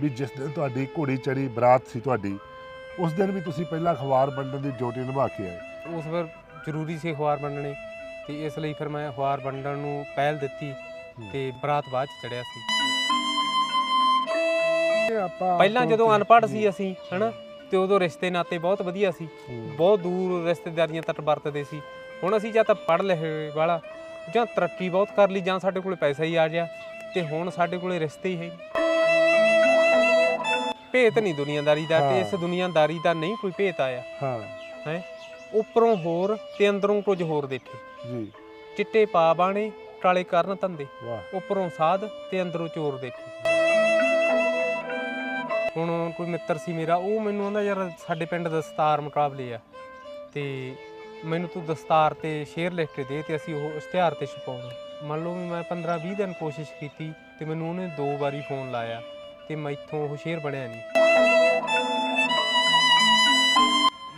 ਵੀ ਜਿਸ ਦਿਨ ਤੁਹਾਡੀ ਘੋੜੀ ਚੜੀ ਬਰਾਤ ਸੀ ਤੁਹਾਡੀ ਉਸ ਦਿਨ ਵੀ ਤੁਸੀਂ ਪਹਿਲਾਂ ਅਖਬਾਰ ਵੰਡਣ ਦੀ ਡਿਊਟੀ ਨਿਭਾ ਕੇ ਆਏ। ਉਸ ਵਾਰ ਜ਼ਰੂਰੀ ਸੀ ਅਖਬਾਰ ਵੰਡਣੇ ਤੇ ਇਸ ਲਈ ਫਿਰ ਮੈਂ ਅਖਬਾਰ ਵੰਡਣ ਨੂੰ ਪਹਿਲ ਦਿੱਤੀ ਤੇ ਬਰਾਤ ਬਾਅਦ ਚ ਚੜਿਆ ਸੀ। ਪਹਿਲਾਂ ਜਦੋਂ ਅਨਪੜ੍ਹ ਸੀ ਅਸੀਂ ਹਨਾ ਤੇ ਉਦੋਂ ਰਿਸ਼ਤੇ ਨਾਤੇ ਬਹੁਤ ਵਧੀਆ ਸੀ। ਬਹੁਤ ਦੂਰ ਰਿਸ਼ਤੇਦਾਰੀਆਂ ਤੱਕ ਵਰਤਦੇ ਸੀ। ਹੁਣ ਅਸੀਂ ਜਾਂ ਤਾਂ ਪੜ੍ਹ ਲਏ ਵਾਲਾ ਜਾਂ ਤਰੱਕੀ ਬਹੁਤ ਕਰ ਲਈ ਜਾਂ ਸਾਡੇ ਕੋਲੇ ਪੈਸਾ ਹੀ ਆ ਗਿਆ ਤੇ ਹੁਣ ਸਾਡੇ ਕੋਲੇ ਰਿਸ਼ਤੇ ਹੀ ਹੈ। ਭੇਤ ਨਹੀਂ ਦੁਨੀਆਦਾਰੀ ਦਾ ਤੇ ਇਸ। ਦੁਨੀਆਦਾਰੀ ਦਾ ਨਹੀਂ ਕੋਈ ਭੇਤ ਆਇਆ। ਹਾਂ। ਹੈ? ਉੱਪਰੋਂ ਹੋਰ ਤੇ ਅੰਦਰੋਂ ਕੁਝ ਹੋਰ ਦੇਖੇ। ਜੀ। ਚਿੱਟੇ ਪਾ ਬਾਣੇ ਕਾਲੇ ਕਰਨ ਧੰਦੇ। ਉੱਪਰੋਂ ਸਾਧ ਤੇ ਅੰਦਰੋਂ ਚੋਰ ਦੇਖੇ। ਹੁਣ ਕੋਈ ਮਿੱਤਰ ਸੀ ਮੇਰਾ ਉਹ ਮੈਨੂੰ ਕਹਿੰਦਾ ਯਾਰ ਸਾਡੇ ਪਿੰਡ ਦਸਤਾਰ ਮੁਕਾਬਲੇ ਆ। ਤੇ ਮੈਨੂੰ ਤੂੰ ਦਸਤਾਰ ਤੇ ਸ਼ੇਰ ਲਿਖ ਕੇ ਦੇ ਤੇ ਅਸੀਂ ਉਹ ਇਸ਼ਤਿਹਾਰ ਤੇ ਛਪਾਉਣਾ। ਮੰਨ ਲਓ ਵੀ ਮੈਂ 15 20 ਦਿਨ ਕੋਸ਼ਿਸ਼ ਕੀਤੀ ਤੇ ਮੈਨੂੰ ਉਹਨੇ ਦੋ ਵਾਰੀ ਫੋਨ ਲਾਇਆ। ਤੇ ਮੈਥੋਂ ਉਹ ਸ਼ੇਰ ਬਣਿਆ ਨਹੀਂ।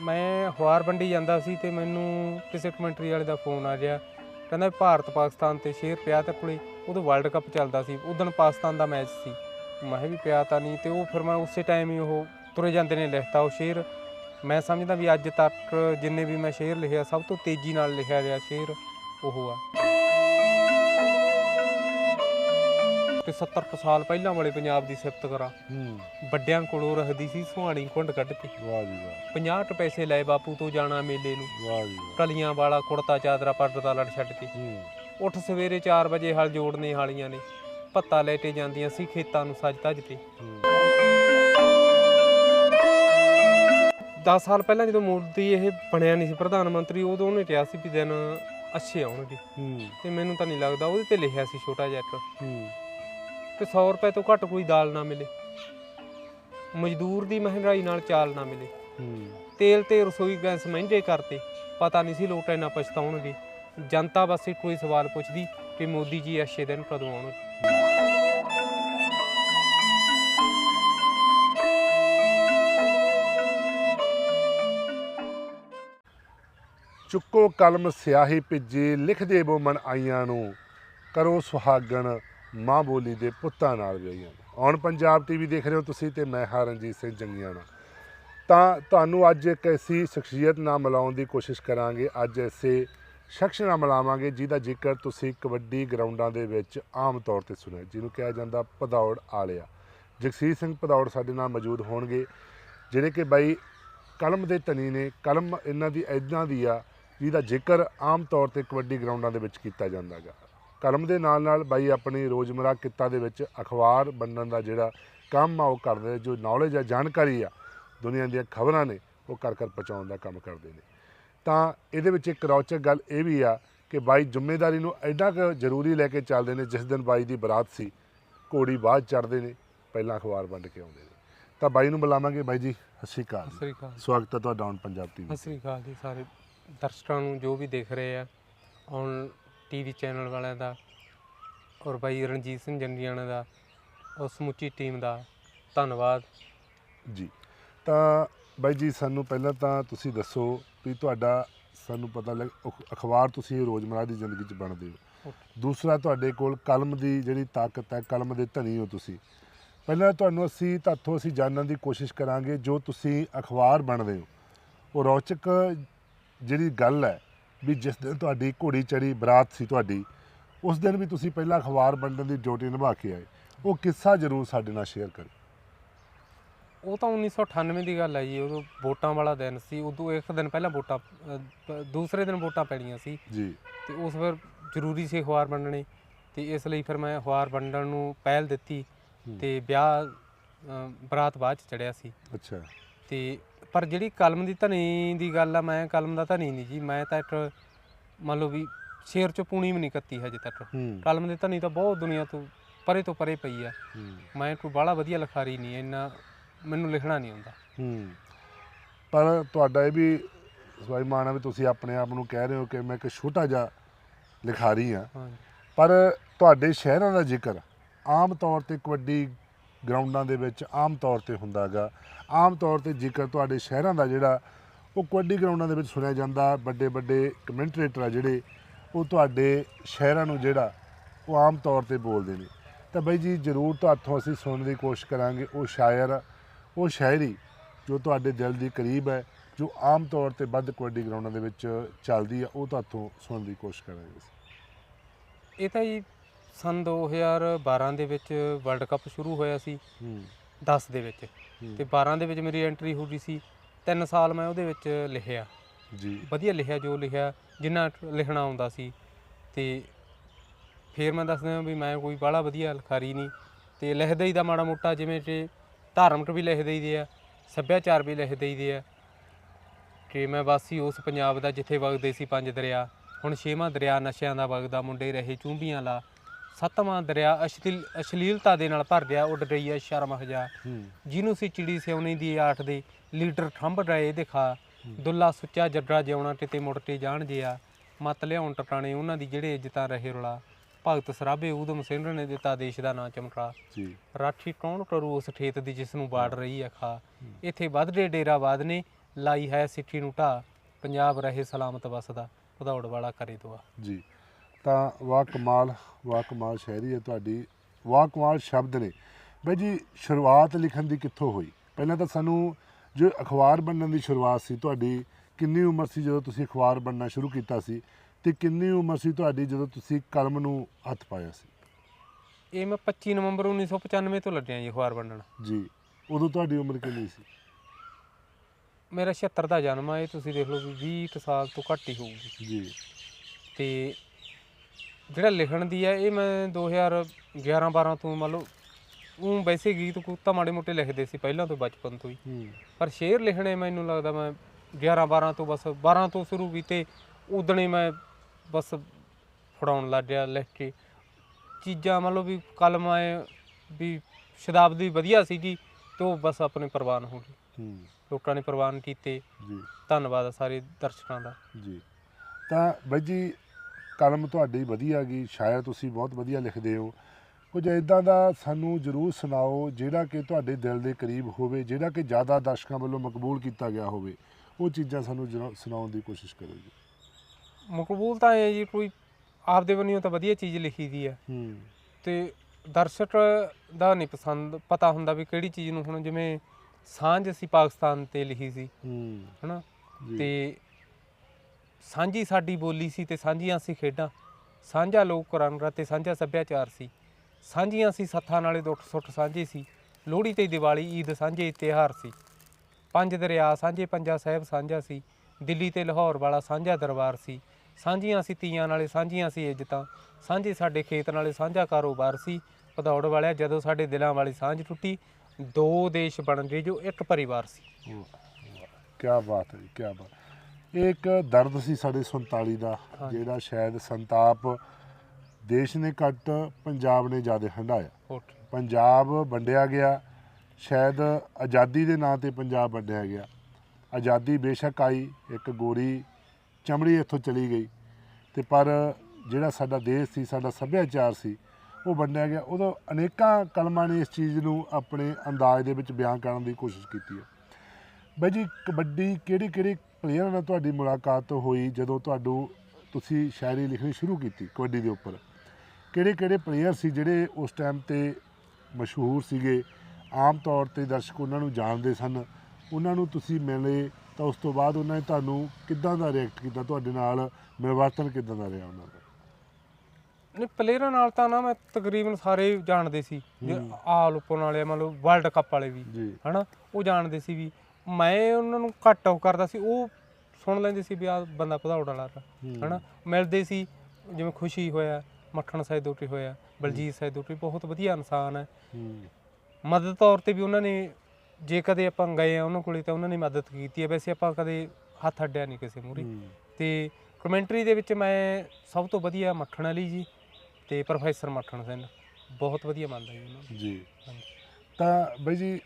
ਮੈਂ ਅਖਬਾਰ ਵੰਡੀ ਜਾਂਦਾ ਸੀ ਤੇ ਮੈਨੂੰ ਕਿਸੇ ਕਮੈਂਟਰੀ ਵਾਲੇ ਦਾ ਫੋਨ ਆ ਗਿਆ ਕਹਿੰਦਾ ਭਾਰਤ ਪਾਕਿਸਤਾਨ ਤੇ ਸ਼ੇਰ ਪਿਆ ਤੇ ਕੋਲੇ, ਉਦੋਂ ਵਰਲਡ ਕੱਪ ਚੱਲਦਾ ਸੀ, ਉਦੋਂ ਪਾਕਿਸਤਾਨ ਦਾ ਮੈਚ ਸੀ। ਮੈਂ ਵੀ ਪਿਆ ਤਾਂ ਨਹੀਂ ਤੇ ਉਹ ਫਿਰ ਮੈਂ ਉਸੇ ਟਾਈਮ ਹੀ ਉਹ ਤੁਰੇ ਜਾਂਦੇ ਨੇ ਲਿਖਤਾ ਉਹ ਸ਼ੇਰ। ਮੈਂ ਸਮਝਦਾ ਵੀ ਅੱਜ ਤੱਕ ਜਿੰਨੇ ਵੀ ਮੈਂ ਸ਼ੇਰ ਲਿਖਿਆ, ਸਭ ਤੋਂ ਤੇਜ਼ੀ ਨਾਲ ਲਿਖਿਆ ਗਿਆ ਸ਼ੇਰ ਉਹ ਆ। ਤੇ 70 ਕੁ ਸਾਲ ਪਹਿਲਾਂ ਵਾਲੇ ਪੰਜਾਬ ਦੀ ਸਿਫਤ ਕਰਾਂ। ਹੂੰ। ਵੱਡਿਆਂ ਕੋਲੋਂ ਰੱਖਦੀ ਸੀ ਸੁਹਾਣੀ ਕੁੰਡ ਕੱਢ ਕੇ। ਵਾਹ ਜੀ ਵਾਹ। 50 ਕੁ ਪੈਸੇ ਲਏ ਬਾਪੂ ਤੋਂ ਜਾਣਾ ਮੇਲੇ ਨੂੰ। ਵਾਹ ਜੀ ਵਾਹ। ਕਲੀਆਂ ਵਾਲਾ ਕੁੜਤਾ ਚਾਦਰਾ ਪੱਟ ਲੜ ਛੱਡ ਕੇ। ਹੂੰ। ਉੱਠ ਸਵੇਰੇ 4 ਵਜੇ ਹਲ ਜੋੜਨੇ ਵਾਲੀਆਂ ਨੇ। ਪੱਤਾ ਲੈ ਕੇ ਜਾਂਦੀਆਂ ਸੀ ਖੇਤਾਂ ਨੂੰ ਸੱਜ ਕੇ। ਹੂੰ। 10 ਸਾਲ ਪਹਿਲਾਂ ਜਦੋਂ ਮੋਦੀ ਇਹ ਬਣਿਆ ਨਹੀਂ ਸੀ ਪ੍ਰਧਾਨ ਮੰਤਰੀ ਉਦੋਂ ਉਹਨੇ ਕਿਹਾ ਸੀ ਵੀ ਦਿਨ ਅੱਛੇ ਆਉਣਗੇ। ਹੂੰ। ਤੇ ਮੈਨੂੰ ਤਾਂ ਨਹੀਂ ਲੱਗਦਾ ਉਹਦੇ ਤੇ ਲਿਖਿਆ ਸੀ ਛੋਟਾ ਜਿਹਾ ਇੱਕ। ਤੇ 100 ਰੁਪਏ ਤੋਂ ਘੱਟ ਕੋਈ ਦਾਲ ਨਾ ਮਿਲੇ। ਮਜ਼ਦੂਰ ਦੀ ਮਹਿੰਗਾਈ ਨਾਲ ਚਾਲ ਨਾ ਮਿਲੇ। ਹੂੰ। ਤੇਲ ਤੇ ਰਸੋਈ ਗੈਸ ਮਹਿੰਗੇ ਕਰਤੇ। ਪਤਾ ਨਹੀਂ ਸੀ ਲੋਕ ਇੰਨਾ ਪਛਤਾਉਣਗੇ। ਜਨਤਾ ਬਸ ਇੱਕੋ ਹੀ ਸਵਾਲ ਪੁੱਛਦੀ ਕਿ ਮੋਦੀ ਜੀ ਅੱਛੇ ਦਿਨ ਕਦੋਂ ਆਉਣਗੇ? ਚੁੱਕੋ ਕਲਮ ਸਿਆਹੀ ਭਿੱਜੀ ਲਿਖਦੇ ਬੋਮਣ ਆਈਆਂ ਨੂੰ। ਕਰੋ ਸੁਹਾਗਣ ਮਾਂ ਬੋਲੀ ਦੇ ਪੁੱਤਾਂ ਨਾਲ ਵਿਆਹੀਆਂ ਨੂੰ। ਹੁਣ ਪੰਜਾਬ ਟੀਵੀ ਦੇਖ ਰਹੇ ਹੋ ਤੁਸੀਂ ਤੇ ਮੈਂ ਹਾਂ ਰਣਜੀਤ ਸਿੰਘ ਜੰਗੀਆਣਾ। ਤਾਂ ਤੁਹਾਨੂੰ ਅੱਜ ਇੱਕ ਐਸੀ ਸ਼ਖਸੀਅਤ ਨਾਲ ਮਿਲਾਉਣ ਦੀ ਕੋਸ਼ਿਸ਼ ਕਰਾਂਗੇ। ਅੱਜ ਐਸੇ ਸ਼ਖਸ ਨਾਲ ਮਿਲਾਵਾਂਗੇ ਜਿਹਦਾ ਜ਼ਿਕਰ ਤੁਸੀਂ ਕਬੱਡੀ ਗਰਾਊਂਡਾਂ ਦੇ ਵਿੱਚ ਆਮ ਤੌਰ ਤੇ ਸੁਣਿਆ, ਜਿਹਨੂੰ ਕਿਹਾ ਜਾਂਦਾ ਪਦੌੜ ਆਲਿਆ। ਜਗਸੀਰ ਸਿੰਘ ਪਦੌੜ ਸਾਡੇ ਨਾਲ ਮੌਜੂਦ ਹੋਣਗੇ, ਜਿਹੜੇ ਕਿ ਬਾਈ ਕਲਮ ਦੇ ਧਨੀ ਨੇ। ਕਲਮ ਇਹਨਾਂ ਦੀ ਐਦਾਂ ਦੀ ਆ ਜਿਹਦਾ ਜ਼ਿਕਰ ਆਮ ਤੌਰ ਤੇ ਕਬੱਡੀ ਗਰਾਊਂਡਾਂ ਦੇ ਵਿੱਚ ਕੀਤਾ ਜਾਂਦਾਗਾ ਕਲਮ ਦੇ ਨਾਲ ਨਾਲ ਬਾਈ ਆਪਣੀ ਰੋਜ਼ਮਰਾ ਕਿੱਤਾ ਦੇ ਵਿੱਚ ਅਖਬਾਰ ਵੰਡਣ ਦਾ ਜਿਹੜਾ ਕੰਮ ਆ ਉਹ ਕਰਦੇ ਜੋ ਨੌਲੇਜ ਆ ਜਾਣਕਾਰੀ ਆ ਦੁਨੀਆ ਦੀਆਂ ਖਬਰਾਂ ਨੇ ਉਹ ਕਰ ਕਰ ਪਹੁੰਚਾਉਣ ਦਾ ਕੰਮ ਕਰਦੇ ਨੇ। ਤਾਂ ਇਹਦੇ ਵਿੱਚ ਇੱਕ ਰੌਚਕ ਗੱਲ ਇਹ ਵੀ ਆ ਕਿ ਬਾਈ ਜ਼ਿੰਮੇਵਾਰੀ ਨੂੰ ਐਡਾ ਕੁ ਜ਼ਰੂਰੀ ਲੈ ਕੇ ਚੱਲਦੇ ਨੇ ਜਿਸ ਦਿਨ ਬਾਈ ਦੀ ਬਰਾਤ ਸੀ ਘੋੜੀ ਬਾਅਦ ਚੜਦੇ ਨੇ ਪਹਿਲਾਂ ਅਖਬਾਰ ਵੰਡ ਕੇ ਆਉਂਦੇ ਨੇ। ਤਾਂ ਬਾਈ ਨੂੰ ਬੁਲਾਵਾਂਗੇ। ਬਾਈ ਜੀ ਸਤਿ ਸ਼੍ਰੀ ਅਕਾਲ ਸਵਾਗਤ ਹੈ ਤੁਹਾਡਾ ਹੁਣ ਪੰਜਾਬ ਟੀਵੀ ਸਤਿ ਸ੍ਰੀ ਅਕਾਲ ਜੀ ਸਾਰੇ ਦਰਸ਼ਕਾਂ ਨੂੰ ਜੋ ਵੀ ਦੇਖ ਰਹੇ ਆ ਔਨ ਟੀਵੀ ਚੈਨਲ ਵਾਲਿਆਂ ਦਾ ਔਰ ਬਾਈ ਰਣਜੀਤ ਸਿੰਘ ਜੰਗੀਆਣਾ ਦਾ ਔਰ ਸਮੁੱਚੀ ਟੀਮ ਦਾ ਧੰਨਵਾਦ। ਜੀ ਤਾਂ ਬਾਈ ਜੀ ਸਾਨੂੰ ਪਹਿਲਾਂ ਤਾਂ ਤੁਸੀਂ ਦੱਸੋ ਵੀ ਤੁਹਾਡਾ ਸਾਨੂੰ ਪਤਾ ਲੱਗ ਅਖ- ਅਖਬਾਰ ਤੁਸੀਂ ਰੋਜ਼ਮਰਾ ਦੀ ਜ਼ਿੰਦਗੀ 'ਚ ਬਣਦੇ ਹੋ। ਦੂਸਰਾ ਤੁਹਾਡੇ ਕੋਲ ਕਲਮ ਦੀ ਜਿਹੜੀ ਤਾਕਤ ਹੈ ਕਲਮ ਦੇ ਧਨੀ ਹੋ ਤੁਸੀਂ। ਪਹਿਲਾਂ ਤੁਹਾਨੂੰ ਅਸੀਂ ਤੁਹਾਥੋਂ ਅਸੀਂ ਜਾਣਨ ਦੀ ਕੋਸ਼ਿਸ਼ ਕਰਾਂਗੇ ਜੋ ਤੁਸੀਂ ਅਖਬਾਰ ਬਣਦੇ ਹੋ। ਉਹ ਰੌਚਕ ਜਿਹੜੀ ਗੱਲ ਹੈ ਵੀ ਜਿਸ ਦਿਨ ਤੁਹਾਡੀ ਘੋੜੀ ਚੜੀ ਬਰਾਤ ਸੀ ਤੁਹਾਡੀ ਉਸ ਦਿਨ ਵੀ ਤੁਸੀਂ ਪਹਿਲਾਂ ਅਖਬਾਰ ਵੰਡਣ ਦੀ ਡਿਊਟੀ ਨਿਭਾ ਕੇ ਆਏ। ਉਹ ਕਿੱਸਾ ਜ਼ਰੂਰ ਸਾਡੇ ਨਾਲ ਸ਼ੇਅਰ ਕਰੋ। ਉਹ ਤਾਂ 1998 ਦੀ ਗੱਲ ਹੈ ਜੀ ਉਦੋਂ ਵੋਟਾਂ ਵਾਲਾ ਦਿਨ ਸੀ ਉਦੋਂ ਇੱਕ ਦਿਨ ਪਹਿਲਾਂ ਵੋਟਾਂ ਦੂਸਰੇ ਦਿਨ ਵੋਟਾਂ ਪੈਣੀਆਂ ਸੀ। ਜੀ। ਤੇ ਉਸ ਵਾਰ ਜ਼ਰੂਰੀ ਸੀ ਅਖਬਾਰ ਵੰਡਣੇ ਤੇ ਇਸ ਲਈ ਫਿਰ ਮੈਂ ਅਖਬਾਰ ਵੰਡਣ ਨੂੰ ਪਹਿਲ ਦਿੱਤੀ। ਤੇ ਵਿਆਹ ਅ, ਬਰਾਤ ਬਾਅਦ ਚ ਚੜਿਆ ਸੀ। ਅੱਛਾ। ਤੇ ਪਰ ਜਿਹੜੀ ਕਲਮ ਦੀ ਧਨੀ ਦੀ ਗੱਲ ਆ ਮੈਂ ਕਲਮ ਦਾ ਧਨੀ ਨਹੀਂ ਜੀ। ਮੈਂ ਤਾਂ ਇੱਕ ਮੰਨ ਲਓ ਵੀ ਸ਼ੇਰ ਚ ਪੂਣੀ ਵੀ ਨਹੀਂ ਕੱਤੀ ਹਜੇ ਤੱਕ। ਹੂੰ। ਕਲਮ ਦੀ ਧਨੀ ਤਾਂ ਬਹੁਤ ਦੁਨੀਆ ਤੋਂ ਪਰੇ ਤੋਂ ਪਰੇ ਪਈ ਆ। ਹੂੰ। ਮੈਂ ਕੋਈ ਬਾਹਲਾ ਵਧੀਆ ਲਿਖਾਰੀ ਨਹੀਂ ਇੰਨਾ ਮੈਨੂੰ ਲਿਖਣਾ ਨਹੀਂ ਆਉਂਦਾ। ਹੂੰ। ਪਰ ਤੁਹਾਡਾ ਇਹ ਵੀ ਸਵਾਈਮਾਨ ਆ ਵੀ ਤੁਸੀਂ ਆਪਣੇ ਆਪ ਨੂੰ ਕਹਿ ਰਹੇ ਹੋ ਕਿ ਮੈਂ ਇੱਕ ਛੋਟਾ ਜਿਹਾ ਲਿਖਾਰੀ ਆ। ਹਾਂਜੀ। ਪਰ ਤੁਹਾਡੇ ਸ਼ਹਿਰਾਂ ਦਾ ਜ਼ਿਕਰ ਆਮ ਤੌਰ ਤੇ ਕਬੱਡੀ ਗਰਾਊਂਡਾਂ ਦੇ ਵਿੱਚ ਆਮ ਤੌਰ ਤੇ ਹੁੰਦਾਗਾ ਆਮ ਤੌਰ ਤੇ ਜ਼ਿਕਰ ਤੁਹਾਡੇ ਸ਼ਹਿਰਾਂ ਦਾ ਜਿਹੜਾ ਉਹ ਕਬੱਡੀ ਗਰਾਊਂਡਾਂ ਦੇ ਵਿੱਚ ਸੁਣਿਆ ਜਾਂਦਾ ਵੱਡੇ ਵੱਡੇ ਕਮੈਂਟਰੇਟਰ ਆ ਜਿਹੜੇ, ਉਹ ਤੁਹਾਡੇ ਸ਼ਹਿਰਾਂ ਨੂੰ ਜਿਹੜਾ ਉਹ ਆਮ ਤੌਰ ਤੇ ਬੋਲਦੇ ਨੇ। ਤਾਂ ਬਾਈ ਜੀ, ਜ਼ਰੂਰ ਤੁਹਾਥੋਂ ਅਸੀਂ ਸੁਣਨ ਦੀ ਕੋਸ਼ਿਸ਼ ਕਰਾਂਗੇ। ਉਹ ਸ਼ਾਇਰ, ਉਹ ਸ਼ਾਇਰੀ ਜੋ ਤੁਹਾਡੇ ਦਿਲ ਦੇ ਕਰੀਬ ਹੈ, ਜੋ ਆਮ ਤੌਰ ਤੇ ਵੱਧ ਕਬੱਡੀ ਗਰਾਊਂਡਾਂ ਦੇ ਵਿੱਚ ਚੱਲਦੀ ਆ, ਉਹ ਤੁਹਾਥੋਂ ਸੁਣਨ ਦੀ ਕੋਸ਼ਿਸ਼ ਕਰਾਂਗੇ ਅਸੀਂ। ਇਹ ਤਾਂ ਜੀ ਸਨ 2012 ਦੇ ਵਿੱਚ ਵਰਲਡ ਕੱਪ ਸ਼ੁਰੂ ਹੋਇਆ ਸੀ ਹੂੰ। 10 ਦੇ ਵਿੱਚ। ਹੂੰ। ਤੇ 12 ਦੇ ਵਿੱਚ ਮੇਰੀ ਐਂਟਰੀ ਹੋ ਗਈ ਸੀ 3 ਸਾਲ ਮੈਂ ਉਹਦੇ ਵਿੱਚ ਲਿਖਿਆ। ਜੀ। ਵਧੀਆ ਲਿਖਿਆ ਜੋ ਲਿਖਿਆ ਜਿੰਨਾ ਲਿਖਣਾ ਆਉਂਦਾ ਸੀ। ਤੇ ਫਿਰ ਮੈਂ ਦੱਸਦਾ ਵੀ ਮੈਂ ਕੋਈ ਬਾਹਲਾ ਵਧੀਆ ਲਿਖਾਰੀ ਨਹੀਂ। ਤੇ ਲਿਖ ਦਈਦਾ ਮਾੜਾ ਮੋਟਾ ਜਿਵੇਂ ਕਿ ਧਾਰਮਿਕ ਵੀ ਲਿਖ ਦਈਦੇ ਆ ਸੱਭਿਆਚਾਰ ਵੀ ਲਿਖ ਦਈਦੇ ਆ। ਕਿ ਮੈਂ ਵਾਸੀ ਉਸ ਪੰਜਾਬ ਦਾ ਜਿੱਥੇ ਵਗਦੇ ਸੀ ਪੰਜ ਦਰਿਆ ਹੁਣ ਛੇਵਾਂ ਦਰਿਆ ਨਸ਼ਿਆਂ ਦਾ ਵਗਦਾ ਮੁੰਡੇ ਰਹੇ ਚੂੰਬੀਆਂ ਲਾ। ਸੱਤਵਾਂ ਦਰਿਆ ਅਸ਼ਲੀਲ ਅਸ਼ਲੀਲਤਾ ਦੇ ਨਾਲ ਭਰ ਗਿਆ ਉੱਡ ਗਈ ਹੈ ਸ਼ਰਮ ਹਜਾ। ਜਿਹਨੂੰ ਸੀ ਚਿੜੀ ਸਿਉਣੀ ਦੀ ਆਠ ਦੇ ਲੀਡਰ ਠੰਬ ਰਹੇ ਦਿਖਾ। ਦੁੱਲਾ ਸੁੱਚਾ ਜੱਡਾ ਜਿਉਣਾ ਕਿਤੇ ਮੁੜ ਕੇ ਜਾਣ ਜਿਆ। ਮਤ ਲਿਆਉਣ ਟਟਾਣੇ ਉਹਨਾਂ ਦੀ ਜਿਹੜੇ ਇੱਜ਼ਤਾਂ ਰਹੇ ਰੁਲਾ। ਭਗਤ ਸਰਾਭੇ ਊਧਮ ਸਿੰਘ ਨੇ ਦਿੱਤਾ ਦੇਸ਼ ਦਾ ਨਾਂ ਚਮਕਾ। ਜੀ। ਰਾਠੀ ਕੌਣ ਕਰੂ ਉਸ ਠੇਤ ਦੀ ਜਿਸ ਨੂੰ ਬਾੜ ਰਹੀ ਹੈ ਖਾ। ਇੱਥੇ ਵੱਧਦੇ ਡੇਰਾਵਾਦ ਨੇ ਲਾਈ ਹੈ ਸਿੱਠੀ ਨੂੰ ਢਾ ਪੰਜਾਬ ਰਹੇ ਸਲਾਮਤ ਵਸਦਾ। ਵਧੌੜ ਵਾਲਾ ਕਰੇ ਦੁਆ। ਜੀ। ਤਾਂ ਵਾਹ ਕਮਾਲ ਵਾਹ ਕਮਾਲ ਸ਼ਾਇਰੀ ਹੈ ਤੁਹਾਡੀ। ਵਾਹ ਕਮਾਲ ਸ਼ਬਦ ਨੇ। ਬਾਈ ਜੀ ਸ਼ੁਰੂਆਤ ਲਿਖਣ ਦੀ ਕਿੱਥੋਂ ਹੋਈ? ਪਹਿਲਾਂ ਤਾਂ ਸਾਨੂੰ ਜੋ ਅਖਬਾਰ ਬਣਨ ਦੀ ਸ਼ੁਰੂਆਤ ਸੀ ਤੁਹਾਡੀ ਕਿੰਨੀ ਉਮਰ ਸੀ ਜਦੋਂ ਤੁਸੀਂ ਅਖਬਾਰ ਬਣਨਾ ਸ਼ੁਰੂ ਕੀਤਾ ਸੀ ਤੇ ਕਿੰਨੀ ਉਮਰ ਸੀ ਤੁਹਾਡੀ ਜਦੋਂ ਤੁਸੀਂ ਕਲਮ ਨੂੰ ਹੱਥ ਪਾਇਆ ਸੀ? ਇਹ ਮੈਂ 25 ਨਵੰਬਰ 1995 ਤੋਂ ਲੱਗਿਆ ਜੀ ਅਖਬਾਰ ਵੰਡਣ ਜੀ ਉਦੋਂ ਤੁਹਾਡੀ ਉਮਰ ਕਿੰਨੀ ਸੀ? ਮੇਰਾ 76 ਦਾ ਜਨਮ ਆ ਇਹ ਤੁਸੀਂ ਦੇਖ ਲਓ ਵੀ 20 ਕੁ ਸਾਲ ਤੋਂ ਘੱਟ ਹੀ ਹੋਊਗੀ। ਜੀ। ਤੇ ਜਿਹੜਾ ਲਿਖਣ ਦੀ ਹੈ ਇਹ ਮੈਂ 2011 12 ਤੋਂ ਮੰਨ ਲਓ ਉਹ ਵੈਸੇ ਗੀਤ ਕੁੱਤਾ ਮਾੜੇ ਮੋਟੇ ਲਿਖਦੇ ਸੀ ਪਹਿਲਾਂ ਤੋਂ ਬਚਪਨ ਤੋਂ ਹੀ। ਪਰ ਸ਼ੇਰ ਲਿਖਣੇ ਮੈਨੂੰ ਲੱਗਦਾ ਮੈਂ 11 12 ਤੋਂ ਬਸ 12 ਤੋਂ ਸ਼ੁਰੂ ਕੀਤੇ ਉਦਣੇ ਮੈਂ ਬਸ ਫੜਾਉਣ ਲੱਗ ਗਿਆ ਲਿਖ ਕੇ। ਚੀਜ਼ਾਂ ਮੰਨ ਲਓ ਵੀ ਕਲਮ ਆਏ ਵੀ ਸ਼ਤਾਬਦੀ ਵਧੀਆ ਸੀਗੀ ਤੇ ਉਹ ਬਸ ਆਪਣੇ ਪ੍ਰਵਾਨ ਹੋ ਗਈ ਹੂੰ। ਲੋਕਾਂ ਨੇ ਪ੍ਰਵਾਨ ਕੀਤੇ। ਜੀ। ਧੰਨਵਾਦ ਸਾਰੇ ਦਰਸ਼ਕਾਂ ਦਾ। ਜੀ। ਤਾਂ ਬਾਈ ਜੀ ਕਲਮ ਤੁਹਾਡੀ ਵਧੀਆ ਗਈ ਸ਼ਾਇਰ ਤੁਸੀਂ ਬਹੁਤ ਵਧੀਆ ਲਿਖਦੇ ਹੋ। ਕੁਝ ਇਦਾਂ ਦਾ ਸਾਨੂੰ ਜਰੂਰ ਸੁਣਾਓ ਜਿਹੜਾ ਕਿ ਤੁਹਾਡੇ ਦਿਲ ਦੇ ਕਰੀਬ ਹੋਵੇ ਜਿਹੜਾ ਕਿ ਜ਼ਿਆਦਾ ਦਰਸ਼ਕਾਂ ਵੱਲੋਂ ਮਕਬੂਲ ਕੀਤਾ ਗਿਆ ਹੋਵੇ। ਉਹ ਚੀਜ਼ਾਂ ਸਾਨੂੰ ਸੁਣਾਉਣ ਦੀ ਕੋਸ਼ਿਸ਼ ਕਰੋ ਜੀ। ਮਕਬੂਲ ਤਾਂ ਇਹ ਜੀ ਕੋਈ ਆਪਦੇ ਵੱਲੋਂ ਤਾਂ ਵਧੀਆ ਚੀਜ਼ ਲਿਖੀ ਦੀ ਆ ਹੂੰ। ਤੇ ਦਰਸ਼ਕ ਦਾ ਨਹੀਂ ਪਸੰਦ ਪਤਾ ਹੁੰਦਾ ਵੀ ਕਿਹੜੀ ਚੀਜ਼ ਨੂੰ ਹੁਣ ਜਿਵੇਂ ਸਾਂਝ ਅਸੀਂ ਪਾਕਿਸਤਾਨ ਤੇ ਲਿਖੀ ਸੀ। ਹੂੰ। ਹਨਾ? ਜੀ। ਤੇ ਸਾਂਝੀ ਸਾਡੀ ਬੋਲੀ ਸੀ ਤੇ ਸਾਂਝੀਆਂ ਸੀ ਖੇਡਾਂ, ਸਾਂਝਾ ਲੋਕ ਰੰਗ ਤੇ ਸਾਂਝਾ ਸੱਭਿਆਚਾਰ ਸੀ। ਸਾਂਝੀਆਂ ਸੀ ਸੱਥਾਂ ਨਾਲੇ ਦੁੱਖ ਸੁੱਟ ਸਾਂਝੇ ਸੀ। ਲੋਹੜੀ ਤੇ ਦੀਵਾਲੀ, ਈਦ ਸਾਂਝੇ ਤਿਉਹਾਰ ਸੀ। ਪੰਜ ਦਰਿਆ ਸਾਂਝੇ, ਪੰਜਾ ਸਾਹਿਬ ਸਾਂਝਾ ਸੀ। ਦਿੱਲੀ ਤੇ ਲਾਹੌਰ ਵਾਲਾ ਸਾਂਝਾ ਦਰਬਾਰ ਸੀ। ਸਾਂਝੀਆਂ ਸੀ ਤੀਆਂ ਨਾਲੇ ਸਾਂਝੀਆਂ ਸੀ ਇੱਜ਼ਤਾਂ। ਸਾਂਝੇ ਸਾਡੇ ਖੇਤ ਨਾਲੇ ਸਾਂਝਾ ਕਾਰੋਬਾਰ ਸੀ। ਭਦੌੜ ਵਾਲਿਆ ਜਦੋਂ ਸਾਡੇ ਦਿਲਾਂ ਵਾਲੀ ਸਾਂਝ ਟੁੱਟੀ, ਦੋ ਦੇਸ਼ ਬਣ ਗਏ ਜੋ ਇੱਕ ਪਰਿਵਾਰ ਸੀ। ਕੀ ਬਾਤ ਹੈ ਕੀ ਬਾਤ। ਇਹ ਇੱਕ ਦਰਦ ਸੀ ਸਾਡੇ 47 ਦਾ। ਜਿਹੜਾ ਸ਼ਾਇਦ ਸੰਤਾਪ ਦੇਸ਼ ਨੇ ਘੱਟ ਪੰਜਾਬ ਨੇ ਜ਼ਿਆਦਾ ਹੰਡਾਇਆ ਪੰਜਾਬ ਵੰਡਿਆ ਗਿਆ ਸ਼ਾਇਦ ਆਜ਼ਾਦੀ ਦੇ ਨਾਂ ਤੇ ਪੰਜਾਬ ਵੰਡਿਆ ਗਿਆ। ਆਜ਼ਾਦੀ ਬੇਸ਼ੱਕ ਆਈ ਇੱਕ ਗੋਰੀ ਚਮੜੀ ਇੱਥੋਂ ਚਲੀ ਗਈ। ਤੇ ਪਰ ਜਿਹੜਾ ਸਾਡਾ ਦੇਸ਼ ਸੀ ਸਾਡਾ ਸੱਭਿਆਚਾਰ ਸੀ ਉਹ ਵੰਡਿਆ ਗਿਆ। ਉਦੋਂ ਅਨੇਕਾਂ ਕਲਮਾਂ ਨੇ ਇਸ ਚੀਜ਼ ਨੂੰ ਆਪਣੇ ਅੰਦਾਜ਼ ਦੇ ਵਿੱਚ ਬਿਆਨ ਕਰਨ ਦੀ ਕੋਸ਼ਿਸ਼ ਕੀਤੀ ਹੈ। ਬਾਈ ਜੀ ਕਬੱਡੀ ਕਿਹੜੀ ਕਿਹੜੀ ਪਲੇਅਰਾਂ ਨਾਲ ਤੁਹਾਡੀ ਮੁਲਾਕਾਤ ਹੋਈ ਜਦੋਂ ਤੁਹਾਨੂੰ ਤੁਸੀਂ ਸ਼ਾਇਰੀ ਲਿਖਣੀ ਸ਼ੁਰੂ ਕੀਤੀ ਕਬੱਡੀ ਦੇ ਉੱਪਰ। ਕਿਹੜੇ ਕਿਹੜੇ ਪਲੇਅਰ ਸੀ ਜਿਹੜੇ ਉਸ ਟਾਈਮ ਤੇ ਮਸ਼ਹੂਰ ਸੀਗੇ? ਆਮ ਤੌਰ ਤੇ ਦਰਸ਼ਕ ਉਹਨਾਂ ਨੂੰ ਜਾਣਦੇ ਸਨ। ਉਹਨਾਂ ਨੂੰ ਤੁਸੀਂ ਮਿਲੇ ਤਾਂ ਉਸ ਤੋਂ ਬਾਅਦ ਉਹਨਾਂ ਨੇ ਤੁਹਾਨੂੰ ਕਿੱਦਾਂ ਦਾ ਰਿਐਕਟ ਕੀਤਾ? ਤੁਹਾਡੇ ਨਾਲ ਮਿਲਵਰਤਨ ਕਿੱਦਾਂ ਦਾ ਰਿਹਾ ਉਹਨਾਂ ਦਾ? ਨਹੀਂ ਪਲੇਅਰਾਂ ਨਾਲ ਤਾਂ ਨਾ ਮੈਂ ਤਕਰੀਬਨ ਸਾਰੇ ਜਾਣਦੇ ਸੀ। ਆਲ ਓਪਨ ਵਾਲੇ ਮੰਨ ਲਓ ਵਰਲਡ ਕੱਪ ਵਾਲੇ ਵੀ ਹਨਾ? ਉਹ ਜਾਣਦੇ ਸੀ ਵੀ ਮੈਂ ਉਹਨਾਂ ਨੂੰ ਘੱਟ ਉਹ ਕਰਦਾ ਸੀ ਉਹ ਸੁਣ ਲੈਂਦੇ ਸੀ ਵੀ ਆ ਬੰਦਾ ਭਦੌੜ ਵਾਲਾ। ਹਨਾ ਮਿਲਦੇ ਸੀ ਜਿਵੇਂ ਖੁਸ਼ੀ ਹੋਇਆ ਮੱਖਣ ਸੈਦੋਟੀ ਹੋਇਆ ਬਲਜੀਤ ਸੈਦੋਟੀ ਬਹੁਤ ਵਧੀਆ ਇਨਸਾਨ ਹੈ ਮਦਦ ਤੌਰ ਤੇ ਵੀ ਉਹਨਾਂ ਨੇ ਜੇ ਕਦੇ ਆਪਾਂ ਗਏ ਆ ਉਹਨਾਂ ਕੋਲੇ ਤਾਂ ਉਹਨਾਂ ਨੇ ਮਦਦ ਕੀਤੀ ਹੈ ਵੈਸੇ ਆਪਾਂ ਕਦੇ ਹੱਥ ਅੱਡਿਆ ਨਹੀਂ ਕਿਸੇ ਮੂਹਰੇ ਹੂੰ। ਤੇ ਕਮੈਂਟਰੀ ਦੇ ਵਿੱਚ ਮੈਂ ਸਭ ਤੋਂ ਵਧੀਆ ਮੱਖਣ ਵਾਲੀ ਜੀ ਤੇ ਪ੍ਰੋਫੈਸਰ ਮੱਖਣ ਸਿੰਘ ਬਹੁਤ ਵਧੀਆ ਮੰਨਦਾ ਜੀ ਉਹਨਾਂ ਨੂੰ ਜੀ। ਤਾਂ ਬਾਈ ਜੀ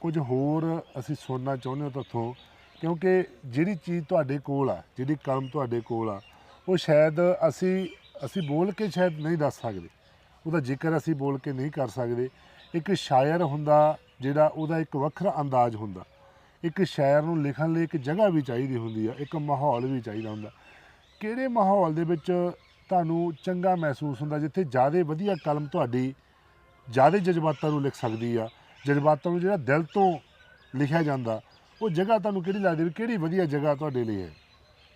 ਕੁਝ ਹੋਰ ਅਸੀਂ ਸੁਣਨਾ ਚਾਹੁੰਦੇ ਹਾਂ ਤੁਹਾਥੋਂ ਕਿਉਂਕਿ ਜਿਹੜੀ ਚੀਜ਼ ਤੁਹਾਡੇ ਕੋਲ ਆ, ਜਿਹੜੀ ਕਲਮ ਤੁਹਾਡੇ ਕੋਲ ਆ, ਉਹ ਸ਼ਾਇਦ ਅਸੀਂ ਅਸੀਂ ਬੋਲ ਕੇ ਸ਼ਾਇਦ ਨਹੀਂ ਦੱਸ ਸਕਦੇ। ਉਹਦਾ ਜ਼ਿਕਰ ਅਸੀਂ ਬੋਲ ਕੇ ਨਹੀਂ ਕਰ ਸਕਦੇ। ਇੱਕ ਸ਼ਾਇਰ ਹੁੰਦਾ ਜਿਹੜਾ ਉਹਦਾ ਇੱਕ ਵੱਖਰਾ ਅੰਦਾਜ਼ ਹੁੰਦਾ। ਇੱਕ ਸ਼ਾਇਰ ਨੂੰ ਲਿਖਣ ਲਈ ਇੱਕ ਜਗ੍ਹਾ ਵੀ ਚਾਹੀਦੀ ਹੁੰਦੀ ਆ, ਇੱਕ ਮਾਹੌਲ ਵੀ ਚਾਹੀਦਾ ਹੁੰਦਾ। ਕਿਹੜੇ ਮਾਹੌਲ ਦੇ ਵਿੱਚ ਤੁਹਾਨੂੰ ਚੰਗਾ ਮਹਿਸੂਸ ਹੁੰਦਾ, ਜਿੱਥੇ ਜ਼ਿਆਦਾ ਵਧੀਆ ਕਲਮ ਤੁਹਾਡੀ, ਜ਼ਿਆਦਾ ਜਜ਼ਬਾਤਾਂ ਨੂੰ ਲਿਖ ਸਕਦੀ ਆ ਜਜ਼ਬਾਤਾਂ ਨੂੰ ਜਿਹੜਾ ਦਿਲ ਤੋਂ ਲਿਖਿਆ ਜਾਂਦਾ ਉਹ ਜਗ੍ਹਾ ਤੁਹਾਨੂੰ ਕਿਹੜੀ ਲੱਗਦੀ ਵੀ ਕਿਹੜੀ ਵਧੀਆ ਜਗ੍ਹਾ ਤੁਹਾਡੇ ਲਈ ਹੈ?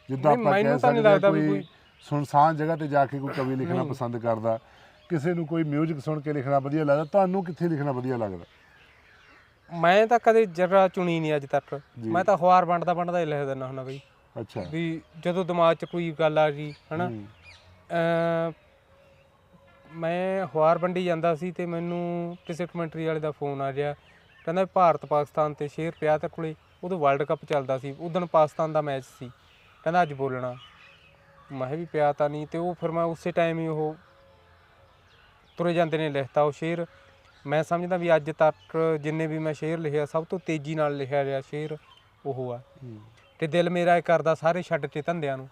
ਜਿੱਦਾਂ ਆਪਾਂ ਕਹਿ ਸਕਦੇ ਹਾਂ ਕੋਈ ਸੁਨਸਾਨ ਜਗ੍ਹਾ ਤੇ ਜਾ ਕੇ ਕੋਈ ਕਵੀ ਲਿਖਣਾ। ਪਸੰਦ ਕਰਦਾ ਕਿਸੇ ਨੂੰ ਕੋਈ 뮤직 ਸੁਣ ਕੇ ਲਿਖਣਾ ਵਧੀਆ ਲੱਗਦਾ ਤੁਹਾਨੂੰ ਕਿੱਥੇ ਲਿਖਣਾ ਵਧੀਆ ਲੱਗਦਾ? ਮੈਂ ਤਾਂ ਕਦੇ ਜਰਾ ਚੁਣੀ ਨਹੀਂ ਅੱਜ ਤੱਕ। ਮੈਂ ਤਾਂ ਅਖਬਾਰ ਵੰਡਦਾ ਵੰਡਦਾ ਹੀ ਲਿਖ ਦਿੰਦਾ ਹੁੰਦਾ ਬਈ। ਅੱਛਾ। ਵੀ ਜਦੋਂ ਦਿਮਾਗ 'ਚ ਕੋਈ ਗੱਲ ਆ ਗਈ ਹਨਾ? ਮੈਂ ਅਖਬਾਰ ਵੰਡੀ ਜਾਂਦਾ ਸੀ ਤੇ ਮੈਨੂੰ ਕਿਸੇ ਕਮੈਂਟਰੀ ਵਾਲੇ ਦਾ ਫੋਨ ਆ ਗਿਆ। ਕਹਿੰਦਾ ਭਾਰਤ ਪਾਕਿਸਤਾਨ ਤੇ ਸ਼ੇਰ ਪਿਆ ਤੇ ਕੋਲੇ। ਉਦੋਂ ਵਰਲਡ ਕੱਪ ਚੱਲਦਾ ਸੀ। ਉਦੋਂ ਪਾਕਿਸਤਾਨ ਦਾ ਮੈਚ ਸੀ। ਕਹਿੰਦਾ ਅੱਜ ਬੋਲਣਾ। ਮੈਂ ਵੀ ਪਿਆ ਤਾਂ ਨਹੀਂ ਤੇ ਉਹ ਫਿਰ ਮੈਂ ਉਸੇ ਟਾਈਮ ਹੀ ਉਹ ਤੁਰੇ ਜਾਂਦੇ ਨੇ ਲਿਖਤਾ ਉਹ ਸ਼ੇਰ। ਮੈਂ ਸਮਝਦਾ ਵੀ ਅੱਜ ਤੱਕ ਜਿੰਨੇ ਵੀ ਮੈਂ ਸ਼ੇਰ ਲਿਖਿਆ ਸਭ ਤੋਂ ਤੇਜ਼ੀ ਨਾਲ ਲਿਖਿਆ ਗਿਆ ਸ਼ੇਰ ਉਹ ਆ। ਤੇ ਦਿਲ ਮੇਰਾ ਇਹ ਕਰਦਾ ਸਾਰੇ ਛੱਡ ਕੇ ਧੰਦਿਆਂ ਨੂੰ।